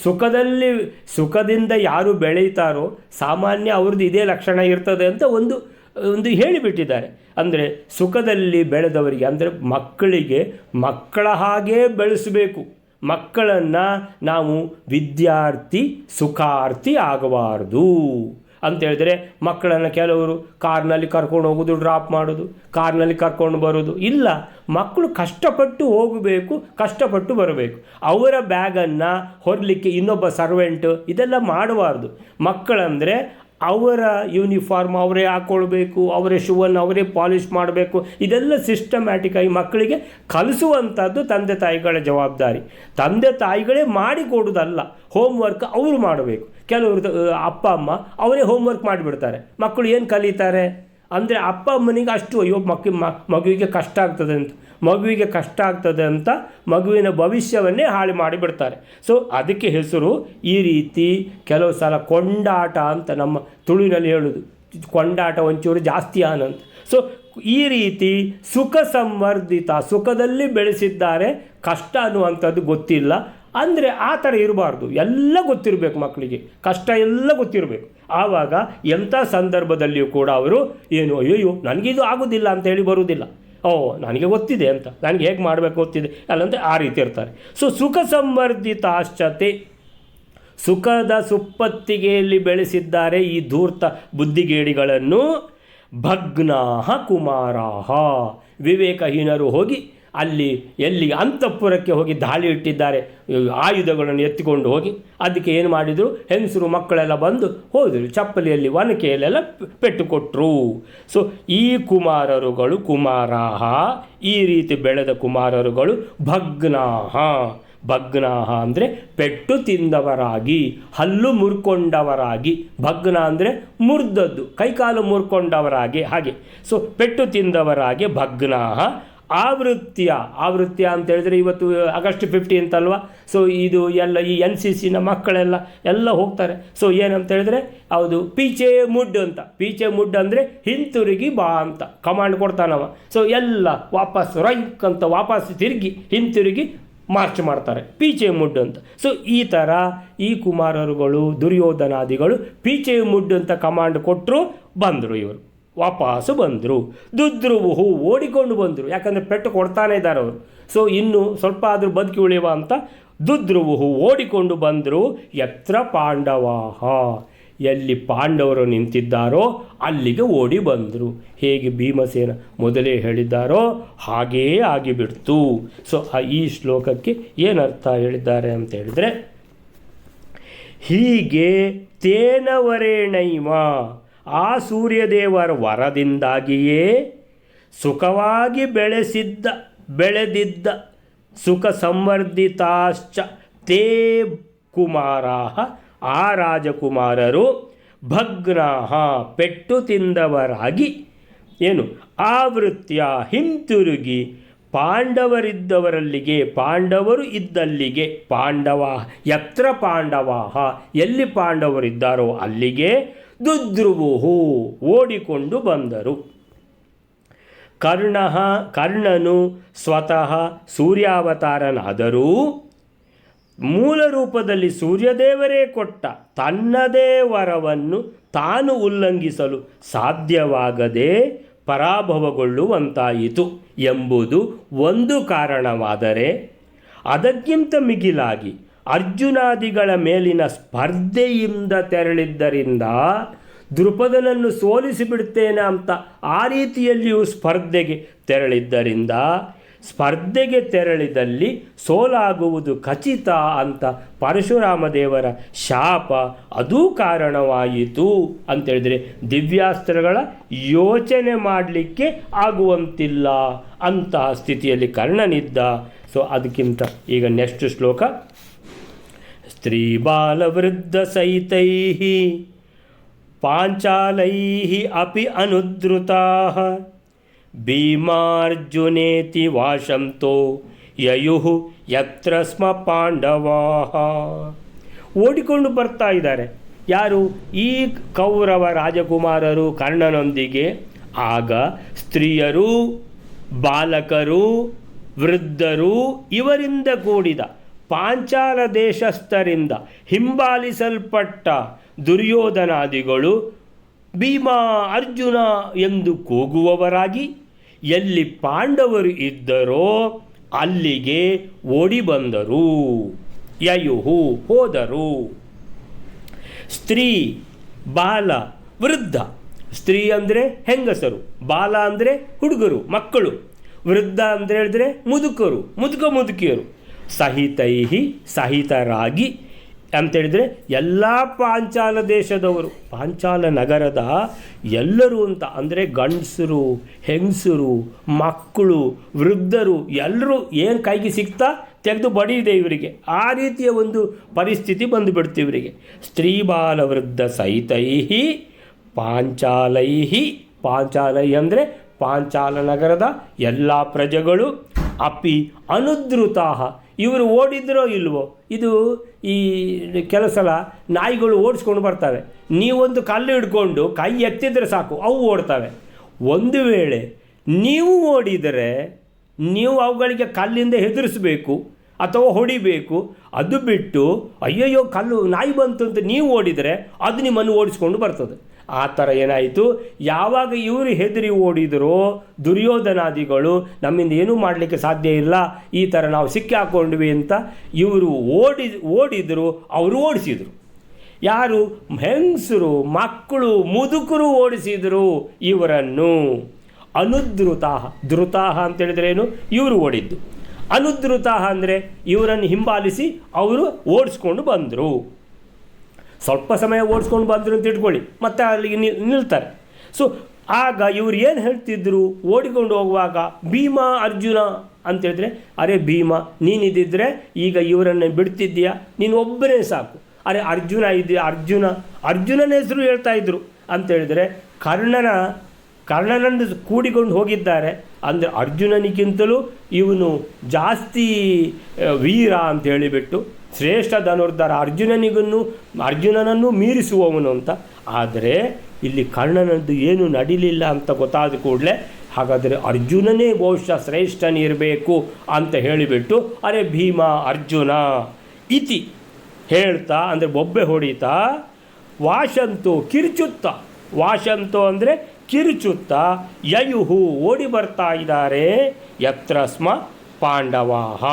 ಸುಖದಲ್ಲಿ, ಸುಖದಿಂದ ಯಾರು ಬೆಳೀತಾರೋ ಸಾಮಾನ್ಯ ಅವ್ರದ್ದು ಇದೇ ಲಕ್ಷಣ ಇರ್ತದೆ ಅಂತ ಒಂದು ಒಂದು ಹೇಳಿಬಿಟ್ಟಿದ್ದಾರೆ. ಅಂದರೆ ಸುಖದಲ್ಲಿ ಬೆಳೆದವರಿಗೆ, ಅಂದರೆ ಮಕ್ಕಳಿಗೆ ಮಕ್ಕಳ ಹಾಗೇ ಬೆಳೆಸಬೇಕು. ಮಕ್ಕಳನ್ನು ನಾವು ವಿದ್ಯಾರ್ಥಿ, ಸುಖಾರ್ಥಿ ಆಗಬಾರ್ದು. ಅಂತ ಹೇಳಿದ್ರೆ ಮಕ್ಕಳನ್ನು ಕೆಲವರು ಕಾರ್ನಲ್ಲಿ ಕರ್ಕೊಂಡು ಹೋಗೋದು ಡ್ರಾಪ್ ಮಾಡೋದು, ಕಾರ್ನಲ್ಲಿ ಕರ್ಕೊಂಡು ಬರೋದು. ಇಲ್ಲ, ಮಕ್ಕಳು ಕಷ್ಟಪಟ್ಟು ಹೋಗಬೇಕು, ಕಷ್ಟಪಟ್ಟು ಬರಬೇಕು. ಅವರ ಬ್ಯಾಗನ್ನು ಹೊರಲಿಕ್ಕೆ ಇನ್ನೊಬ್ಬ ಸರ್ವೆಂಟ್ ಇದೆಲ್ಲ ಮಾಡಬಾರ್ದು. ಮಕ್ಕಳಂದರೆ ಅವರ ಯೂನಿಫಾರ್ಮ್ ಅವರೇ ಹಾಕ್ಕೊಳ್ಬೇಕು ಅವರೇ ಶೂವನ್ನು ಅವರೇ ಪಾಲಿಷ್ ಮಾಡಬೇಕು, ಇದೆಲ್ಲ ಸಿಸ್ಟಮ್ಯಾಟಿಕ್ ಆಗಿ ಮಕ್ಕಳಿಗೆ ಕಲಿಸುವಂಥದ್ದು ತಂದೆ ತಾಯಿಗಳ ಜವಾಬ್ದಾರಿ. ತಂದೆ ತಾಯಿಗಳೇ ಮಾಡಿಕೊಡೋದಲ್ಲ ಹೋಮ್ವರ್ಕ್ ಅವರು ಮಾಡಬೇಕು. ಕೆಲವರು ಅಪ್ಪ, ಅಮ್ಮ ಅವರೇ ಹೋಮ್ವರ್ಕ್ ಮಾಡಿಬಿಡ್ತಾರೆ ಮಕ್ಕಳು ಏನು ಕಲಿತಾರೆ? ಅಂದರೆ ಅಪ್ಪ ಅಮ್ಮನಿಗೆ ಅಷ್ಟು, ಅಯ್ಯೋ, ಮಕ್ಕಿ ಮಗುವಿಗೆ ಕಷ್ಟ ಆಗ್ತದೆ ಅಂತ, ಮಗುವಿಗೆ ಕಷ್ಟ ಆಗ್ತದೆ ಅಂತ ಮಗುವಿನ ಭವಿಷ್ಯವನ್ನೇ ಹಾಳು ಮಾಡಿಬಿಡ್ತಾರೆ. ಸೊ ಅದಕ್ಕೆ ಹೆಸರು ಈ ರೀತಿ ಕೆಲವು ಸಲ ಕೊಂಡಾಟ ಅಂತ ನಮ್ಮ ತುಳುವಿನಲ್ಲಿ ಹೇಳೋದು. ಕೊಂಡಾಟ ಒಂಚೂರು ಜಾಸ್ತಿ ಆನಂತ. ಸೊ ಈ ರೀತಿ ಸುಖ ಸಂವರ್ಧಿತ, ಸುಖದಲ್ಲಿ ಬೆಳೆಸಿದ್ದಾರೆ, ಕಷ್ಟ ಅನ್ನುವಂಥದ್ದು ಗೊತ್ತಿಲ್ಲ. ಅಂದರೆ ಆ ಥರ ಇರಬಾರ್ದು. ಎಲ್ಲ ಗೊತ್ತಿರಬೇಕು ಮಕ್ಕಳಿಗೆ. ಕಷ್ಟ ಎಲ್ಲ ಗೊತ್ತಿರಬೇಕು. ಆವಾಗ ಎಂಥ ಸಂದರ್ಭದಲ್ಲಿಯೂ ಕೂಡ ಅವರು ಏನು ಅಯ್ಯೋ ನನಗಿದು ಆಗೋದಿಲ್ಲ ಅಂತ ಹೇಳಿ ಬರುವುದಿಲ್ಲ. ಓ, ನನಗೆ ಗೊತ್ತಿದೆ ಅಂತ. ನನಗೆ ಹೇಗೆ ಮಾಡಬೇಕು ಗೊತ್ತಿದೆ. ಅಲ್ಲಂತೆ ಆ ರೀತಿ ಇರ್ತಾರೆ. ಸೊ, ಸುಖ ಸಂವರ್ಧಿತಾಶ್ಚತೆ. ಸುಖದ ಸುಪ್ಪತ್ತಿಗೆಯಲ್ಲಿ ಬೆಳೆಸಿದ್ದಾರೆ ಈ ಧೂರ್ತ ಬುದ್ಧಿಗೇಡಿಗಳನ್ನು ಭಗ್ನಾಹ ಕುಮಾರಾಹ. ವಿವೇಕಹೀನರು ಹೋಗಿ ಅಲ್ಲಿ ಎಲ್ಲಿ ಅಂತಃಪುರಕ್ಕೆ ಹೋಗಿ ದಾಳಿ ಇಟ್ಟಿದ್ದಾರೆ. ಆಯುಧಗಳನ್ನು ಎತ್ತಿಕೊಂಡು ಹೋಗಿ ಅದಕ್ಕೆ ಏನು ಮಾಡಿದರು? ಹೆಂಗಸರು ಮಕ್ಕಳೆಲ್ಲ ಬಂದು ಹೋದರು. ಚಪ್ಪಲಿಯಲ್ಲಿ, ಒನಕೆಯಲ್ಲೆಲ್ಲ ಪೆಟ್ಟು ಕೊಟ್ಟರು ಸೊ ಈ ಕುಮಾರರುಗಳು ಕುಮಾರಾಹ, ಈ ರೀತಿ ಬೆಳೆದ ಕುಮಾರರುಗಳು ಭಗ್ನಾಹ. ಭಗ್ನಾಹ ಅಂದರೆ ಪೆಟ್ಟು ತಿಂದವರಾಗಿ, ಹಲ್ಲು ಮುರ್ಕೊಂಡವರಾಗಿ. ಭಗ್ನ ಅಂದರೆ ಮುರಿದದ್ದು, ಕೈಕಾಲು ಮುರ್ಕೊಂಡವರಾಗಿ, ಹಾಗೆ. ಸೊ ಪೆಟ್ಟು ತಿಂದವರಾಗಿ ಭಗ್ನಾಹ ಆವೃತ್ಯ ಆವೃತ್ತಿಯ ಅಂತ ಹೇಳಿದ್ರೆ ಇವತ್ತು ಆಗಸ್ಟ್ ಫಿಫ್ಟಿ ಅಂತಲ್ವ ಸೊ ಇದು ಎಲ್ಲ ಈ ಎನ್ ಸಿ ಸಿನ ಮಕ್ಕಳೆಲ್ಲ ಎಲ್ಲ ಹೋಗ್ತಾರೆ. ಸೊ ಏನಂತ ಹೇಳಿದ್ರೆ, ಹೌದು, ಪೀಚೆ ಮುಡ್ ಅಂತ. ಪೀಚೆ ಮುಡ್ ಅಂದರೆ ಹಿಂತಿರುಗಿ ಬಾ ಅಂತ. ಕಮಾಂಡ್ ಕೊಡ್ತಾನವ ಸೊ ಎಲ್ಲ ವಾಪಸ್ ರೈಕ್ ಅಂತ ವಾಪಸ್ ತಿರುಗಿ ಹಿಂತಿರುಗಿ ಮಾರ್ಚ್ ಮಾಡ್ತಾರೆ. ಪೀಚೆ ಮುಡ್ ಅಂತ. ಸೊ ಈ ಥರ ಈ ಕುಮಾರರುಗಳು, ದುರ್ಯೋಧನಾದಿಗಳು ಪೀಚೆ ಮುಡ್ ಅಂತ ಕಮಾಂಡ್ ಕೊಟ್ಟರು ಬಂದರು ಇವರು. ವಾಪಸ್ಸು ಬಂದರು. ದುದ್ರುವುಹು ಓಡಿಕೊಂಡು ಬಂದರು. ಯಾಕಂದರೆ ಪೆಟ್ಟು ಕೊಡ್ತಾನೆ ಇದ್ದಾರೆ ಅವರು. ಸೊ ಇನ್ನು ಸ್ವಲ್ಪ ಆದರೂ ಬದುಕಿ ಉಳಿಯುವ ಅಂತ ದುದ್ರುವುಹು ಓಡಿಕೊಂಡು ಬಂದರು. ಎತ್ರ ಪಾಂಡವಾಹ. ಎಲ್ಲಿ ಪಾಂಡವರು ನಿಂತಿದ್ದಾರೋ ಅಲ್ಲಿಗೆ ಓಡಿ ಬಂದರು. ಹೇಗೆ ಭೀಮಸೇನ ಮೊದಲೇ ಹೇಳಿದ್ದಾರೋ ಹಾಗೇ ಆಗಿಬಿಡ್ತು. ಸೊ ಈ ಶ್ಲೋಕಕ್ಕೆ ಏನರ್ಥ ಹೇಳಿದ್ದಾರೆ ಅಂತ ಹೇಳಿದರೆ, ಹೀಗೆ ತೇನವರೇಣೈವ ಆ ಸೂರ್ಯದೇವರ ವರದಿಂದಾಗಿಯೇ ಸುಖವಾಗಿ ಬೆಳೆಸಿದ್ದ, ಬೆಳೆದಿದ್ದ ಸುಖ ಸಂವರ್ಧಿತಾಶ್ಚ ತೇ ಕುಮಾರಾ ಆ ರಾಜಕುಮಾರರು ಭಗ್ನಾಹ ಪೆಟ್ಟು ತಿಂದವರಾಗಿ, ಏನು, ಆವೃತ್ಯ ಹಿಂತಿರುಗಿ ಪಾಂಡವರಿದ್ದವರಲ್ಲಿಗೆ, ಪಾಂಡವರು ಇದ್ದಲ್ಲಿಗೆ, ಪಾಂಡವ ಯತ್ರ ಪಾಂಡವಾಹ, ಎಲ್ಲಿ ಪಾಂಡವರಿದ್ದಾರೋ ಅಲ್ಲಿಗೆ ದುದ್ರುವುಹು ಓಡಿಕೊಂಡು ಬಂದರು. ಕರ್ಣ, ಕರ್ಣನು ಸ್ವತಃ ಸೂರ್ಯಾವತಾರನಾದರೂ ಮೂಲ ರೂಪದಲ್ಲಿ ಸೂರ್ಯದೇವರೇ ಕೊಟ್ಟ ತನ್ನದೇ ವರವನ್ನು ತಾನು ಉಲ್ಲಂಘಿಸಲು ಸಾಧ್ಯವಾಗದೆ ಪರಾಭವಗೊಳ್ಳುವಂತಾಯಿತು ಎಂಬುದು ಒಂದು ಕಾರಣವಾದರೆ ಅದಕ್ಕಿಂತ ಮಿಗಿಲಾಗಿ ಅರ್ಜುನಾದಿಗಳ ಮೇಲಿನ ಸ್ಪರ್ಧೆಯಿಂದ ತೆರಳಿದ್ದರಿಂದ ದೃಪದನನ್ನು ಸೋಲಿಸಿಬಿಡ್ತೇನೆ ಅಂತ ಆ ರೀತಿಯಲ್ಲಿಯೂ ಸ್ಪರ್ಧೆಗೆ ತೆರಳಿದ್ದರಿಂದ ಸ್ಪರ್ಧೆಗೆ ತೆರಳಿದಲ್ಲಿ ಸೋಲಾಗುವುದು ಖಚಿತ ಅಂತ ಪರಶುರಾಮ ದೇವರ ಶಾಪ ಅದೂ ಕಾರಣವಾಯಿತು ಅಂತೇಳಿದರೆ ದಿವ್ಯಾಸ್ತ್ರಗಳ ಯೋಚನೆ ಮಾಡಲಿಕ್ಕೆ ಆಗುವಂತಿಲ್ಲ ಅಂತಹ ಸ್ಥಿತಿಯಲ್ಲಿ ಕರ್ಣನಿದ್ದ. ಸೊ ಅದಕ್ಕಿಂತ ಈಗ ನೆಕ್ಸ್ಟ್ ಶ್ಲೋಕ अपि ಪಾಂಚಾಲೈ ಅಪಿ ಅನುದ್ರುತಾ ಭೀಮಾರ್ಜುನೇತಿ ವಾಶಂತೋ ಯಯು ಯತ್ರ ಸ್ಮ ಪಾಂಡವಾಹ ಓಡಿಕೊಂಡು ಬರ್ತಾ ಇದ್ದಾರೆ. ಯಾರು? ಈ ಕೌರವ ರಾಜಕುಮಾರರು ಕರ್ಣನೊಂದಿಗೆ. ಆಗ ಸ್ತ್ರೀಯರು, ಬಾಲಕರು, ವೃದ್ಧರು ಇವರಿಂದ ಕೂಡಿದ ಪಾಂಚಾಲ ದೇಶಸ್ಥರಿಂದ ಹಿಂಬಾಲಿಸಲ್ಪಟ್ಟ ದುರ್ಯೋಧನಾದಿಗಳು ಭೀಮ ಅರ್ಜುನ ಎಂದು ಕೂಗುವವರಾಗಿ ಎಲ್ಲಿ ಪಾಂಡವರು ಇದ್ದರೋ ಅಲ್ಲಿಗೆ ಓಡಿ ಬಂದರು. ಯಯುಹು ಹೋದರು. ಸ್ತ್ರೀ, ಬಾಲ, ವೃದ್ಧ. ಸ್ತ್ರೀ ಅಂದರೆ ಹೆಂಗಸರು, ಬಾಲ ಅಂದರೆ ಹುಡುಗರು, ಮಕ್ಕಳು. ವೃದ್ಧ ಅಂದರೆ ಹೇಳಿದ್ರೆ ಮುದುಕರು, ಮುದುಕ ಮುದುಕಿಯರು. ಸಹಿತೈಹಿ ಸಹಿತರಾಗಿ ಅಂತೇಳಿದರೆ ಎಲ್ಲ ಪಾಂಚಾಲ ದೇಶದವರು, ಪಾಂಚಾಲ ನಗರದ ಎಲ್ಲರೂ ಅಂತ ಅಂದರೆ ಗಂಡಸರು, ಹೆಂಗಸರು, ಮಕ್ಕಳು, ವೃದ್ಧರು ಎಲ್ಲರೂ ಏನು ಕೈಗೆ ಸಿಗ್ತಾ ತೆಗೆದು ಬಡಿಯಿದೆ ಇವರಿಗೆ. ಆ ರೀತಿಯ ಒಂದು ಪರಿಸ್ಥಿತಿ ಬಂದುಬಿಡ್ತು ಇವರಿಗೆ. ಸ್ತ್ರೀ ಬಾಲ ವೃದ್ಧ ಸಹಿತೈಹಿ ಪಾಂಚಾಲೈಹಿ, ಪಾಂಚಾಲೈ ಅಂದರೆ ಪಾಂಚಾಲ ನಗರದ ಎಲ್ಲ ಪ್ರಜೆಗಳು ಅಪಿ ಅನುದ್ರುತಾಹ. ಇವರು ಓಡಿದ್ರೋ ಇಲ್ವೋ? ಇದು ಈ ಕೆಲವು ಸಲ ನಾಯಿಗಳು ಓಡಿಸ್ಕೊಂಡು ಬರ್ತವೆ. ನೀವೊಂದು ಕಲ್ಲು ಹಿಡ್ಕೊಂಡು ಕೈ ಎತ್ತಿದ್ರೆ ಸಾಕು, ಅವು ಓಡ್ತವೆ. ಒಂದು ವೇಳೆ ನೀವು ಓಡಿದರೆ ನೀವು ಅವುಗಳಿಗೆ ಕಲ್ಲಿಂದ ಹೆದರಿಸಬೇಕು ಅಥವಾ ಹೊಡಿಬೇಕು. ಅದು ಬಿಟ್ಟು, ಅಯ್ಯಯ್ಯೋ ಕಲ್ಲು ನಾಯಿ ಬಂತು ಅಂತ ನೀವು ಓಡಿದರೆ ಅದು ನಿಮ್ಮನ್ನು ಓಡಿಸ್ಕೊಂಡು ಬರ್ತದೆ. ಆ ಥರ ಏನಾಯಿತು? ಯಾವಾಗ ಇವರು ಹೆದರಿ ಓಡಿದರೋ ದುರ್ಯೋಧನಾದಿಗಳು ನಮ್ಮಿಂದ ಏನೂ ಮಾಡಲಿಕ್ಕೆ ಸಾಧ್ಯ ಇಲ್ಲ, ಈ ಥರ ನಾವು ಸಿಕ್ಕಿ ಹಾಕೊಂಡ್ವಿ ಅಂತ ಇವರು ಓಡಿ, ಓಡಿದರು, ಅವರು ಓಡಿಸಿದರು. ಯಾರು? ಹೆಂಗಸರು, ಮಕ್ಕಳು, ಮುದುಕರು ಓಡಿಸಿದರು ಇವರನ್ನು. ಅನುದ್ರುತಾಹ ಧೃತಾಹ ಅಂತೇಳಿದ್ರೇನು ಇವರು ಓಡಿದ್ದು. ಅನುದ್ರುತಾಹ ಅಂದರೆ ಇವರನ್ನು ಹಿಂಬಾಲಿಸಿ ಅವರು ಓಡಿಸ್ಕೊಂಡು ಬಂದರು. ಸ್ವಲ್ಪ ಸಮಯ ಓಡಿಸ್ಕೊಂಡು ಬಂದರು ಅಂತ ಇಟ್ಕೊಳ್ಳಿ. ಮತ್ತೆ ಅಲ್ಲಿಗೆ ನಿಲ್ ನಿಲ್ತಾರೆ. ಸೊ ಆಗ ಇವ್ರು ಏನು ಹೇಳ್ತಿದ್ರು? ಓಡಿಕೊಂಡು ಹೋಗುವಾಗ ಭೀಮಾ, ಅರ್ಜುನ ಅಂತ ಹೇಳಿದ್ರೆ, ಅರೆ ಭೀಮ, ನೀನಿದ್ದಿದ್ರೆ ಈಗ ಇವರನ್ನು ಬಿಡ್ತಿದ್ದೀಯಾ? ನೀನು ಒಬ್ಬನೇ ಸಾಕು. ಅರೆ ಅರ್ಜುನ ಇದೆಯಾ? ಅರ್ಜುನ, ಅರ್ಜುನನ ಹೆಸರು ಹೇಳ್ತಾ ಇದ್ರು. ಅಂತ ಹೇಳಿದ್ರೆ, ಕರ್ಣನ, ಕರ್ಣನನ್ನು ಕೂಡಿಕೊಂಡು ಹೋಗಿದ್ದಾರೆ. ಅಂದರೆ ಅರ್ಜುನನಿಗಿಂತಲೂ ಇವನು ಜಾಸ್ತಿ ವೀರ ಅಂತ ಹೇಳಿಬಿಟ್ಟು ಶ್ರೇಷ್ಠ ಧನುರ್ಧರ ಅರ್ಜುನನಿಗನ್ನು, ಅರ್ಜುನನನ್ನು ಮೀರಿಸುವವನು ಅಂತ. ಆದರೆ ಇಲ್ಲಿ ಕರ್ಣನದ್ದು ಏನು ನಡಿಲಿಲ್ಲ ಅಂತ ಗೊತ್ತಾದ ಕೂಡಲೇ ಹಾಗಾದರೆ ಅರ್ಜುನನೇ ಬಹುಶಃ ಶ್ರೇಷ್ಠನಿರಬೇಕು ಅಂತ ಹೇಳಿಬಿಟ್ಟು, ಅರೆ ಭೀಮ ಅರ್ಜುನ ಇತಿ ಹೇಳ್ತಾ, ಅಂದರೆ ಬೊಬ್ಬೆ ಹೊಡಿತಾ, ವಾಶಂತು ಕಿರ್ಚುತ್ತ. ವಾಶಂತು ಅಂದರೆ ಕಿರುಚುತ್ತ, ಯಯುಹು ಓಡಿ ಬರ್ತಾ ಇದ್ದಾರೆ, ಯತ್ರ ಸ್ಮ ಪಾಂಡವಾಹ.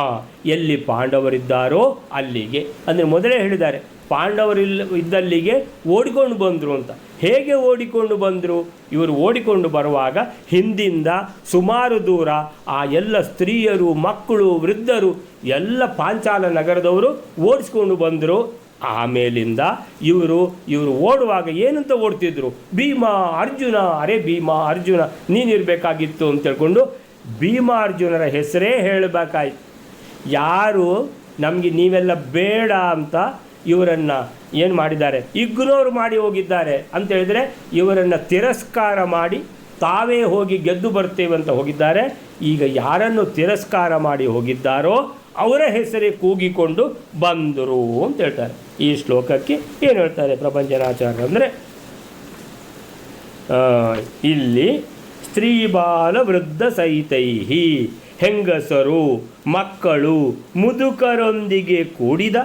ಎಲ್ಲಿ ಪಾಂಡವರಿದ್ದಾರೋ ಅಲ್ಲಿಗೆ. ಅಂದರೆ ಮೊದಲೇ ಹೇಳಿದ್ದಾರೆ ಪಾಂಡವರಿಲ್ಲ ಇದ್ದಲ್ಲಿಗೆ ಓಡಿಕೊಂಡು ಬಂದರು ಅಂತ. ಹೇಗೆ ಓಡಿಕೊಂಡು ಬಂದರು? ಇವರು ಓಡಿಕೊಂಡು ಬರುವಾಗ ಹಿಂದಿಂದ ಸುಮಾರು ದೂರ ಆ ಎಲ್ಲ ಸ್ತ್ರೀಯರು, ಮಕ್ಕಳು, ವೃದ್ಧರು, ಎಲ್ಲ ಪಾಂಚಾಲ ನಗರದವರು ಓಡಿಸ್ಕೊಂಡು ಬಂದರು. ಆಮೇಲಿಂದ ಇವರು ಇವರು ಓಡುವಾಗ ಏನಂತ ಓಡ್ತಿದ್ರು? ಭೀಮ ಅರ್ಜುನ, ಅರೆ ಭೀಮ ಅರ್ಜುನ, ನೀನಿರಬೇಕಾಗಿತ್ತು ಅಂತ ಹೇಳ್ಕೊಂಡು ಭೀಮ ಅರ್ಜುನರ ಹೆಸರೇ ಹೇಳಬೇಕಾಯ್ತು. ಯಾರು ನಮಗೆ ನೀವೆಲ್ಲ ಬೇಡ ಅಂತ ಇವರನ್ನು ಏನು ಮಾಡಿದ್ದಾರೆ? ಇಗ್ನೋರ್ ಮಾಡಿ ಹೋಗಿದ್ದಾರೆ ಅಂತ ಹೇಳಿದರೆ ಇವರನ್ನು ತಿರಸ್ಕಾರ ಮಾಡಿ ತಾವೇ ಹೋಗಿ ಗೆದ್ದು ಬರ್ತೇವೆ ಅಂತ ಹೋಗಿದ್ದಾರೆ. ಈಗ ಯಾರನ್ನು ತಿರಸ್ಕಾರ ಮಾಡಿ ಹೋಗಿದ್ದಾರೋ ಅವರ ಹೆಸರೇ ಕೂಗಿಕೊಂಡು ಬಂದರು ಅಂತ ಹೇಳ್ತಾರೆ. ಈ ಶ್ಲೋಕಕ್ಕೆ ಏನು ಹೇಳ್ತಾರೆ ಪ್ರಪಂಚನಾಚಾರ್ಯ ಅಂದರೆ ಇಲ್ಲಿ ಸ್ತ್ರೀ ಬಾಲ ವೃದ್ಧ ಸಹಿತೈಹಿ ಹೆಂಗಸರು, ಮಕ್ಕಳು, ಮುದುಕರೊಂದಿಗೆ ಕೂಡಿದ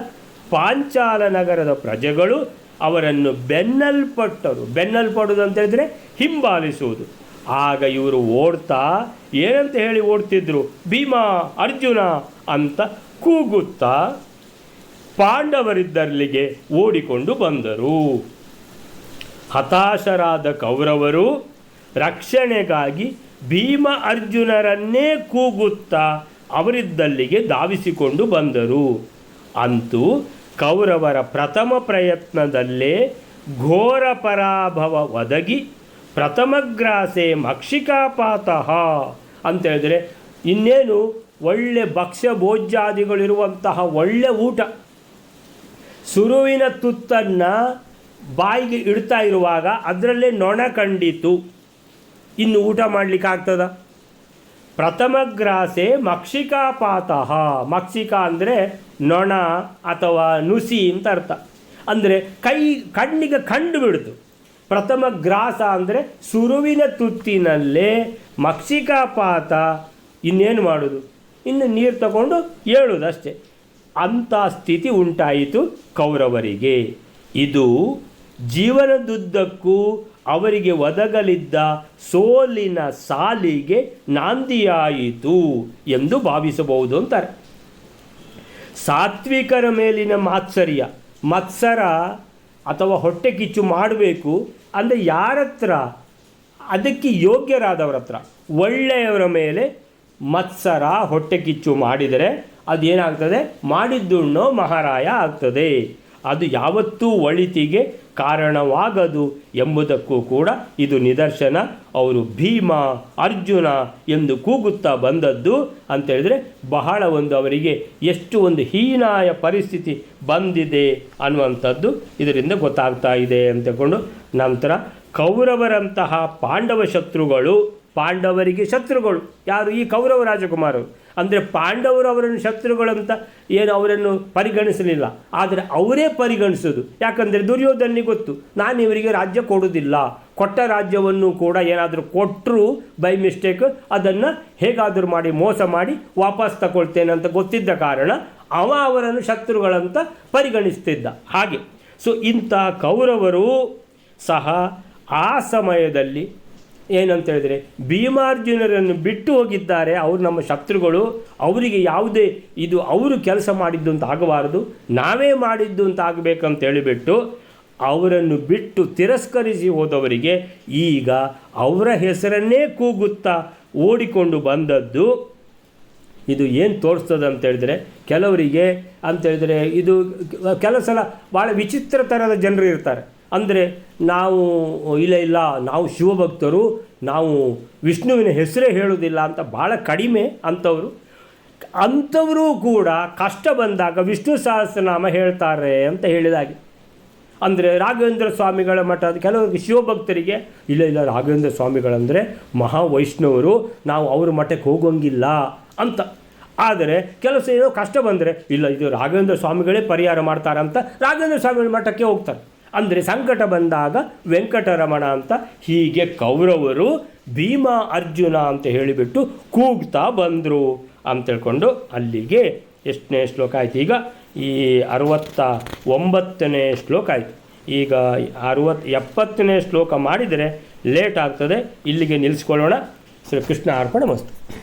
ಪಾಂಚಾಲ ನಗರದ ಪ್ರಜೆಗಳು ಅವರನ್ನು ಬೆನ್ನಲ್ಪಟ್ಟರು. ಬೆನ್ನಲ್ಪಡುವುದು ಅಂತ ಹೇಳಿದ್ರೆ ಹಿಂಬಾಲಿಸುವುದು. ಆಗ ಇವರು ಓಡ್ತಾ ಏನಂತ ಹೇಳಿ ಓಡ್ತಿದ್ರು? ಭೀಮಾ, ಅರ್ಜುನ ಅಂತ ಕೂಗುತ್ತಾ ಪಾಂಡವರಿದ್ದಲ್ಲಿಗೆ ಓಡಿಕೊಂಡು ಬಂದರು. ಹತಾಶರಾದ ಕೌರವರು ರಕ್ಷಣೆಗಾಗಿ ಭೀಮ ಅರ್ಜುನರನ್ನೇ ಕೂಗುತ್ತಾ ಅವರಿದ್ದಲ್ಲಿಗೆ ಧಾವಿಸಿಕೊಂಡು ಬಂದರು. ಅಂತೂ ಕೌರವರ ಪ್ರಥಮ ಪ್ರಯತ್ನದಲ್ಲೇ ಘೋರ ಪರಾಭವ ಒದಗಿ ಪ್ರಥಮಗ್ರಾಸೆ ಮಕ್ಷಿಕಾಪಾತಃ ಅಂತ ಹೇಳಿದರೆ ಇನ್ನೇನು ಒಳ್ಳೆ ಭಕ್ಷ್ಯ ಭೋಜ್ಯಾದಿಗಳಿರುವಂತಹ ಒಳ್ಳೆ ಊಟ. ಸುರುವಿನ ತುತ್ತನ್ನು ಬಾಯಿಗೆ ಇಡ್ತಾ ಇರುವಾಗ ಅದರಲ್ಲೇ ನೊಣ ಕಂಡಿತು. ಇನ್ನು ಊಟ ಮಾಡಲಿಕ್ಕೆ ಆಗ್ತದ? ಪ್ರಥಮ ಗ್ರಾಸೆ ಮಕ್ಷಿಕಾ ಅಂದರೆ ನೊಣ ಅಥವಾ ನುಸಿ ಅಂತ ಅರ್ಥ. ಅಂದರೆ ಕೈ, ಕಣ್ಣಿಗೆ ಕಂಡು ಬಿಡ್ತು ಪ್ರಥಮ ಗ್ರಾಸ ಅಂದರೆ ಸುರುವಿನ ತುತ್ತಿನಲ್ಲೇ ಮಕ್ಷಿಕಾಪಾತ ಇನ್ನೇನು ಮಾಡೋದು? ಇನ್ನು ನೀರು ತಗೊಂಡು ಹೇಳೋದು ಅಷ್ಟೆ ಅಂಥ ಸ್ಥಿತಿ ಉಂಟಾಯಿತು ಕೌರವರಿಗೆ. ಇದು ಜೀವನದುದ್ದಕ್ಕೂ ಅವರಿಗೆ ಒದಗಲಿದ್ದ ಸೋಲಿನ ಸಾಲಿಗೆ ನಾಂದಿಯಾಯಿತು ಎಂದು ಭಾವಿಸಬಹುದು ಅಂತಾರೆ. ಸಾತ್ವಿಕರ ಮೇಲಿನ ಮಾತ್ಸರ್ಯ, ಮತ್ಸರ ಅಥವಾ ಹೊಟ್ಟೆ ಕಿಚ್ಚು ಮಾಡಬೇಕು ಅಂದರೆ ಯಾರತ್ರ? ಅದಕ್ಕೆ ಯೋಗ್ಯರಾದವರ ಹತ್ರ ಒಳ್ಳೆಯವರ ಮೇಲೆ ಮತ್ಸರ, ಹೊಟ್ಟೆ ಕಿಚ್ಚು ಮಾಡಿದರೆ ಅದೇನಾಗ್ತದೆ ಮಾಡಿದ್ದುಣ್ಣೋ ಮಹಾರಾಯ ಆಗ್ತದೆ. ಅದು ಯಾವತ್ತೂ ಒಳಿತಿಗೆ ಕಾರಣವಾಗದು ಎಂಬುದಕ್ಕೂ ಕೂಡ ಇದು ನಿದರ್ಶನ. ಅವರು ಭೀಮ, ಅರ್ಜುನ ಎಂದು ಕೂಗುತ್ತಾ ಬಂದದ್ದು ಅಂತೇಳಿದರೆ ಬಹಳ ಒಂದು ಅವರಿಗೆ ಎಷ್ಟು ಒಂದು ಹೀನಾಯ ಪರಿಸ್ಥಿತಿ ಬಂದಿದೆ ಅನ್ನುವಂಥದ್ದು ಇದರಿಂದ ಗೊತ್ತಾಗ್ತಾ ಇದೆ ಅಂತಕೊಂಡು ನಂತರ ಕೌರವರಂತಹ ಪಾಂಡವ ಶತ್ರುಗಳು ಪಾಂಡವರಿಗೆ ಶತ್ರುಗಳು. ಯಾರು? ಈ ಕೌರವ ರಾಜಕುಮಾರರು. ಅಂದರೆ ಪಾಂಡವರು ಅವರನ್ನು ಶತ್ರುಗಳಂತ ಏನು ಅವರನ್ನು ಪರಿಗಣಿಸಲಿಲ್ಲ. ಆದರೆ ಅವರೇ ಪರಿಗಣಿಸೋದು. ಯಾಕಂದರೆ ದುರ್ಯೋಧನಿಗೆ ಗೊತ್ತು, ನಾನು ಇವರಿಗೆ ರಾಜ್ಯ ಕೊಡೋದಿಲ್ಲ ಕೊಟ್ಟ ರಾಜ್ಯವನ್ನು ಕೂಡ ಏನಾದರೂ ಕೊಟ್ಟರು ಬೈ ಮಿಸ್ಟೇಕ್ ಅದನ್ನು ಹೇಗಾದರೂ ಮಾಡಿ ಮೋಸ ಮಾಡಿ ವಾಪಸ್ ತಗೊಳ್ತೇನೆ ಅಂತ ಗೊತ್ತಿದ್ದ ಕಾರಣ ಅವ ಅವರನ್ನು ಶತ್ರುಗಳಂತ ಪರಿಗಣಿಸ್ತಿದ್ದ. ಹಾಗೆ. ಸೊ ಇಂಥ ಕೌರವರು ಸಹ ಆ ಸಮಯದಲ್ಲಿ ಏನಂತ ಹೇಳಿದರೆ ಭೀಮಾರ್ಜುನರನ್ನು ಬಿಟ್ಟು ಹೋಗಿದ್ದಾರೆ ಅವರು ನಮ್ಮ ಶತ್ರುಗಳು. ಅವರಿಗೆ ಯಾವುದೇ ಇದು ಅವರು ಕೆಲಸ ಮಾಡಿದ್ದು ಅಂತ ಆಗಬಾರದು. ನಾವೇ ಮಾಡಿದ್ದು ಅಂತ ಆಗಬೇಕಂತ ಹೇಳಿಬಿಟ್ಟು ಅವರನ್ನು ಬಿಟ್ಟು ತಿರಸ್ಕರಿಸಿ ಹೋದವರಿಗೆ ಈಗ ಅವರ ಹೆಸರನ್ನೇ ಕೂಗುತ್ತಾ ಓಡಿಕೊಂಡು ಬಂದದ್ದು ಇದು ಏನು ತೋರಿಸ್ತದೆ ಅಂತ ಹೇಳಿದ್ರೆ ಕೆಲವರಿಗೆ ಅಂತ ಹೇಳಿದ್ರೆ ಇದು ಕೆಲವು ಸಲ ಭಾಳ ವಿಚಿತ್ರ ಥರದ ಜನರು ಇರ್ತಾರೆ. ಅಂದರೆ ನಾವು, ಇಲ್ಲ ಇಲ್ಲ, ನಾವು ಶಿವಭಕ್ತರು, ನಾವು ವಿಷ್ಣುವಿನ ಹೆಸರೇ ಹೇಳುವುದಿಲ್ಲ ಅಂತ ಭಾಳ ಕಡಿಮೆ ಅಂಥವರು. ಅಂಥವರು ಕೂಡ ಕಷ್ಟ ಬಂದಾಗ ವಿಷ್ಣು ಸಹಸ್ರನಾಮ ಹೇಳ್ತಾರೆ ಅಂತ ಹೇಳಿದಾಗೆ. ಅಂದರೆ ರಾಘವೇಂದ್ರ ಸ್ವಾಮಿಗಳ ಮಠ, ಕೆಲವರಿಗೆ ಶಿವಭಕ್ತರಿಗೆ, ಇಲ್ಲ ಇಲ್ಲ, ರಾಘವೇಂದ್ರ ಸ್ವಾಮಿಗಳಂದರೆ ಮಹಾವೈಷ್ಣವರು ನಾವು ಅವ್ರ ಮಠಕ್ಕೆ ಹೋಗೋಂಗಿಲ್ಲ ಅಂತ. ಆದರೆ ಕೆಲಸ ಏನೋ ಕಷ್ಟ ಬಂದರೆ, ಇಲ್ಲ, ಇದು ರಾಘವೇಂದ್ರ ಸ್ವಾಮಿಗಳೇ ಪರಿಹಾರ ಮಾಡ್ತಾರೆ ಅಂತ ರಾಘವೇಂದ್ರ ಸ್ವಾಮಿಗಳ ಮಠಕ್ಕೆ ಹೋಗ್ತಾರೆ. ಅಂದರೆ ಸಂಕಟ ಬಂದಾಗ ವೆಂಕಟರಮಣ ಅಂತ ಹೀಗೆ ಕೌರವರು ಭೀಮ ಅರ್ಜುನ ಅಂತ ಹೇಳಿಬಿಟ್ಟು ಕೂಗ್ತಾ ಬಂದರು ಅಂತೇಳ್ಕೊಂಡು ಅಲ್ಲಿಗೆ ಎಷ್ಟನೇ ಶ್ಲೋಕ ಆಯ್ತು? ಈಗ ಈ ಅರವತ್ತ ಒಂಬತ್ತನೇ ಶ್ಲೋಕ ಆಯಿತು. ಈಗ ಅರವತ್ತು ಎಪ್ಪತ್ತನೇ ಶ್ಲೋಕ ಮಾಡಿದರೆ ಲೇಟ್ ಆಗ್ತದೆ. ಇಲ್ಲಿಗೆ ನಿಲ್ಲಿಸ್ಕೊಳ್ಳೋಣ. ಶ್ರೀ ಕೃಷ್ಣ ಅರ್ಪಣೆ ಮಸ್ತು.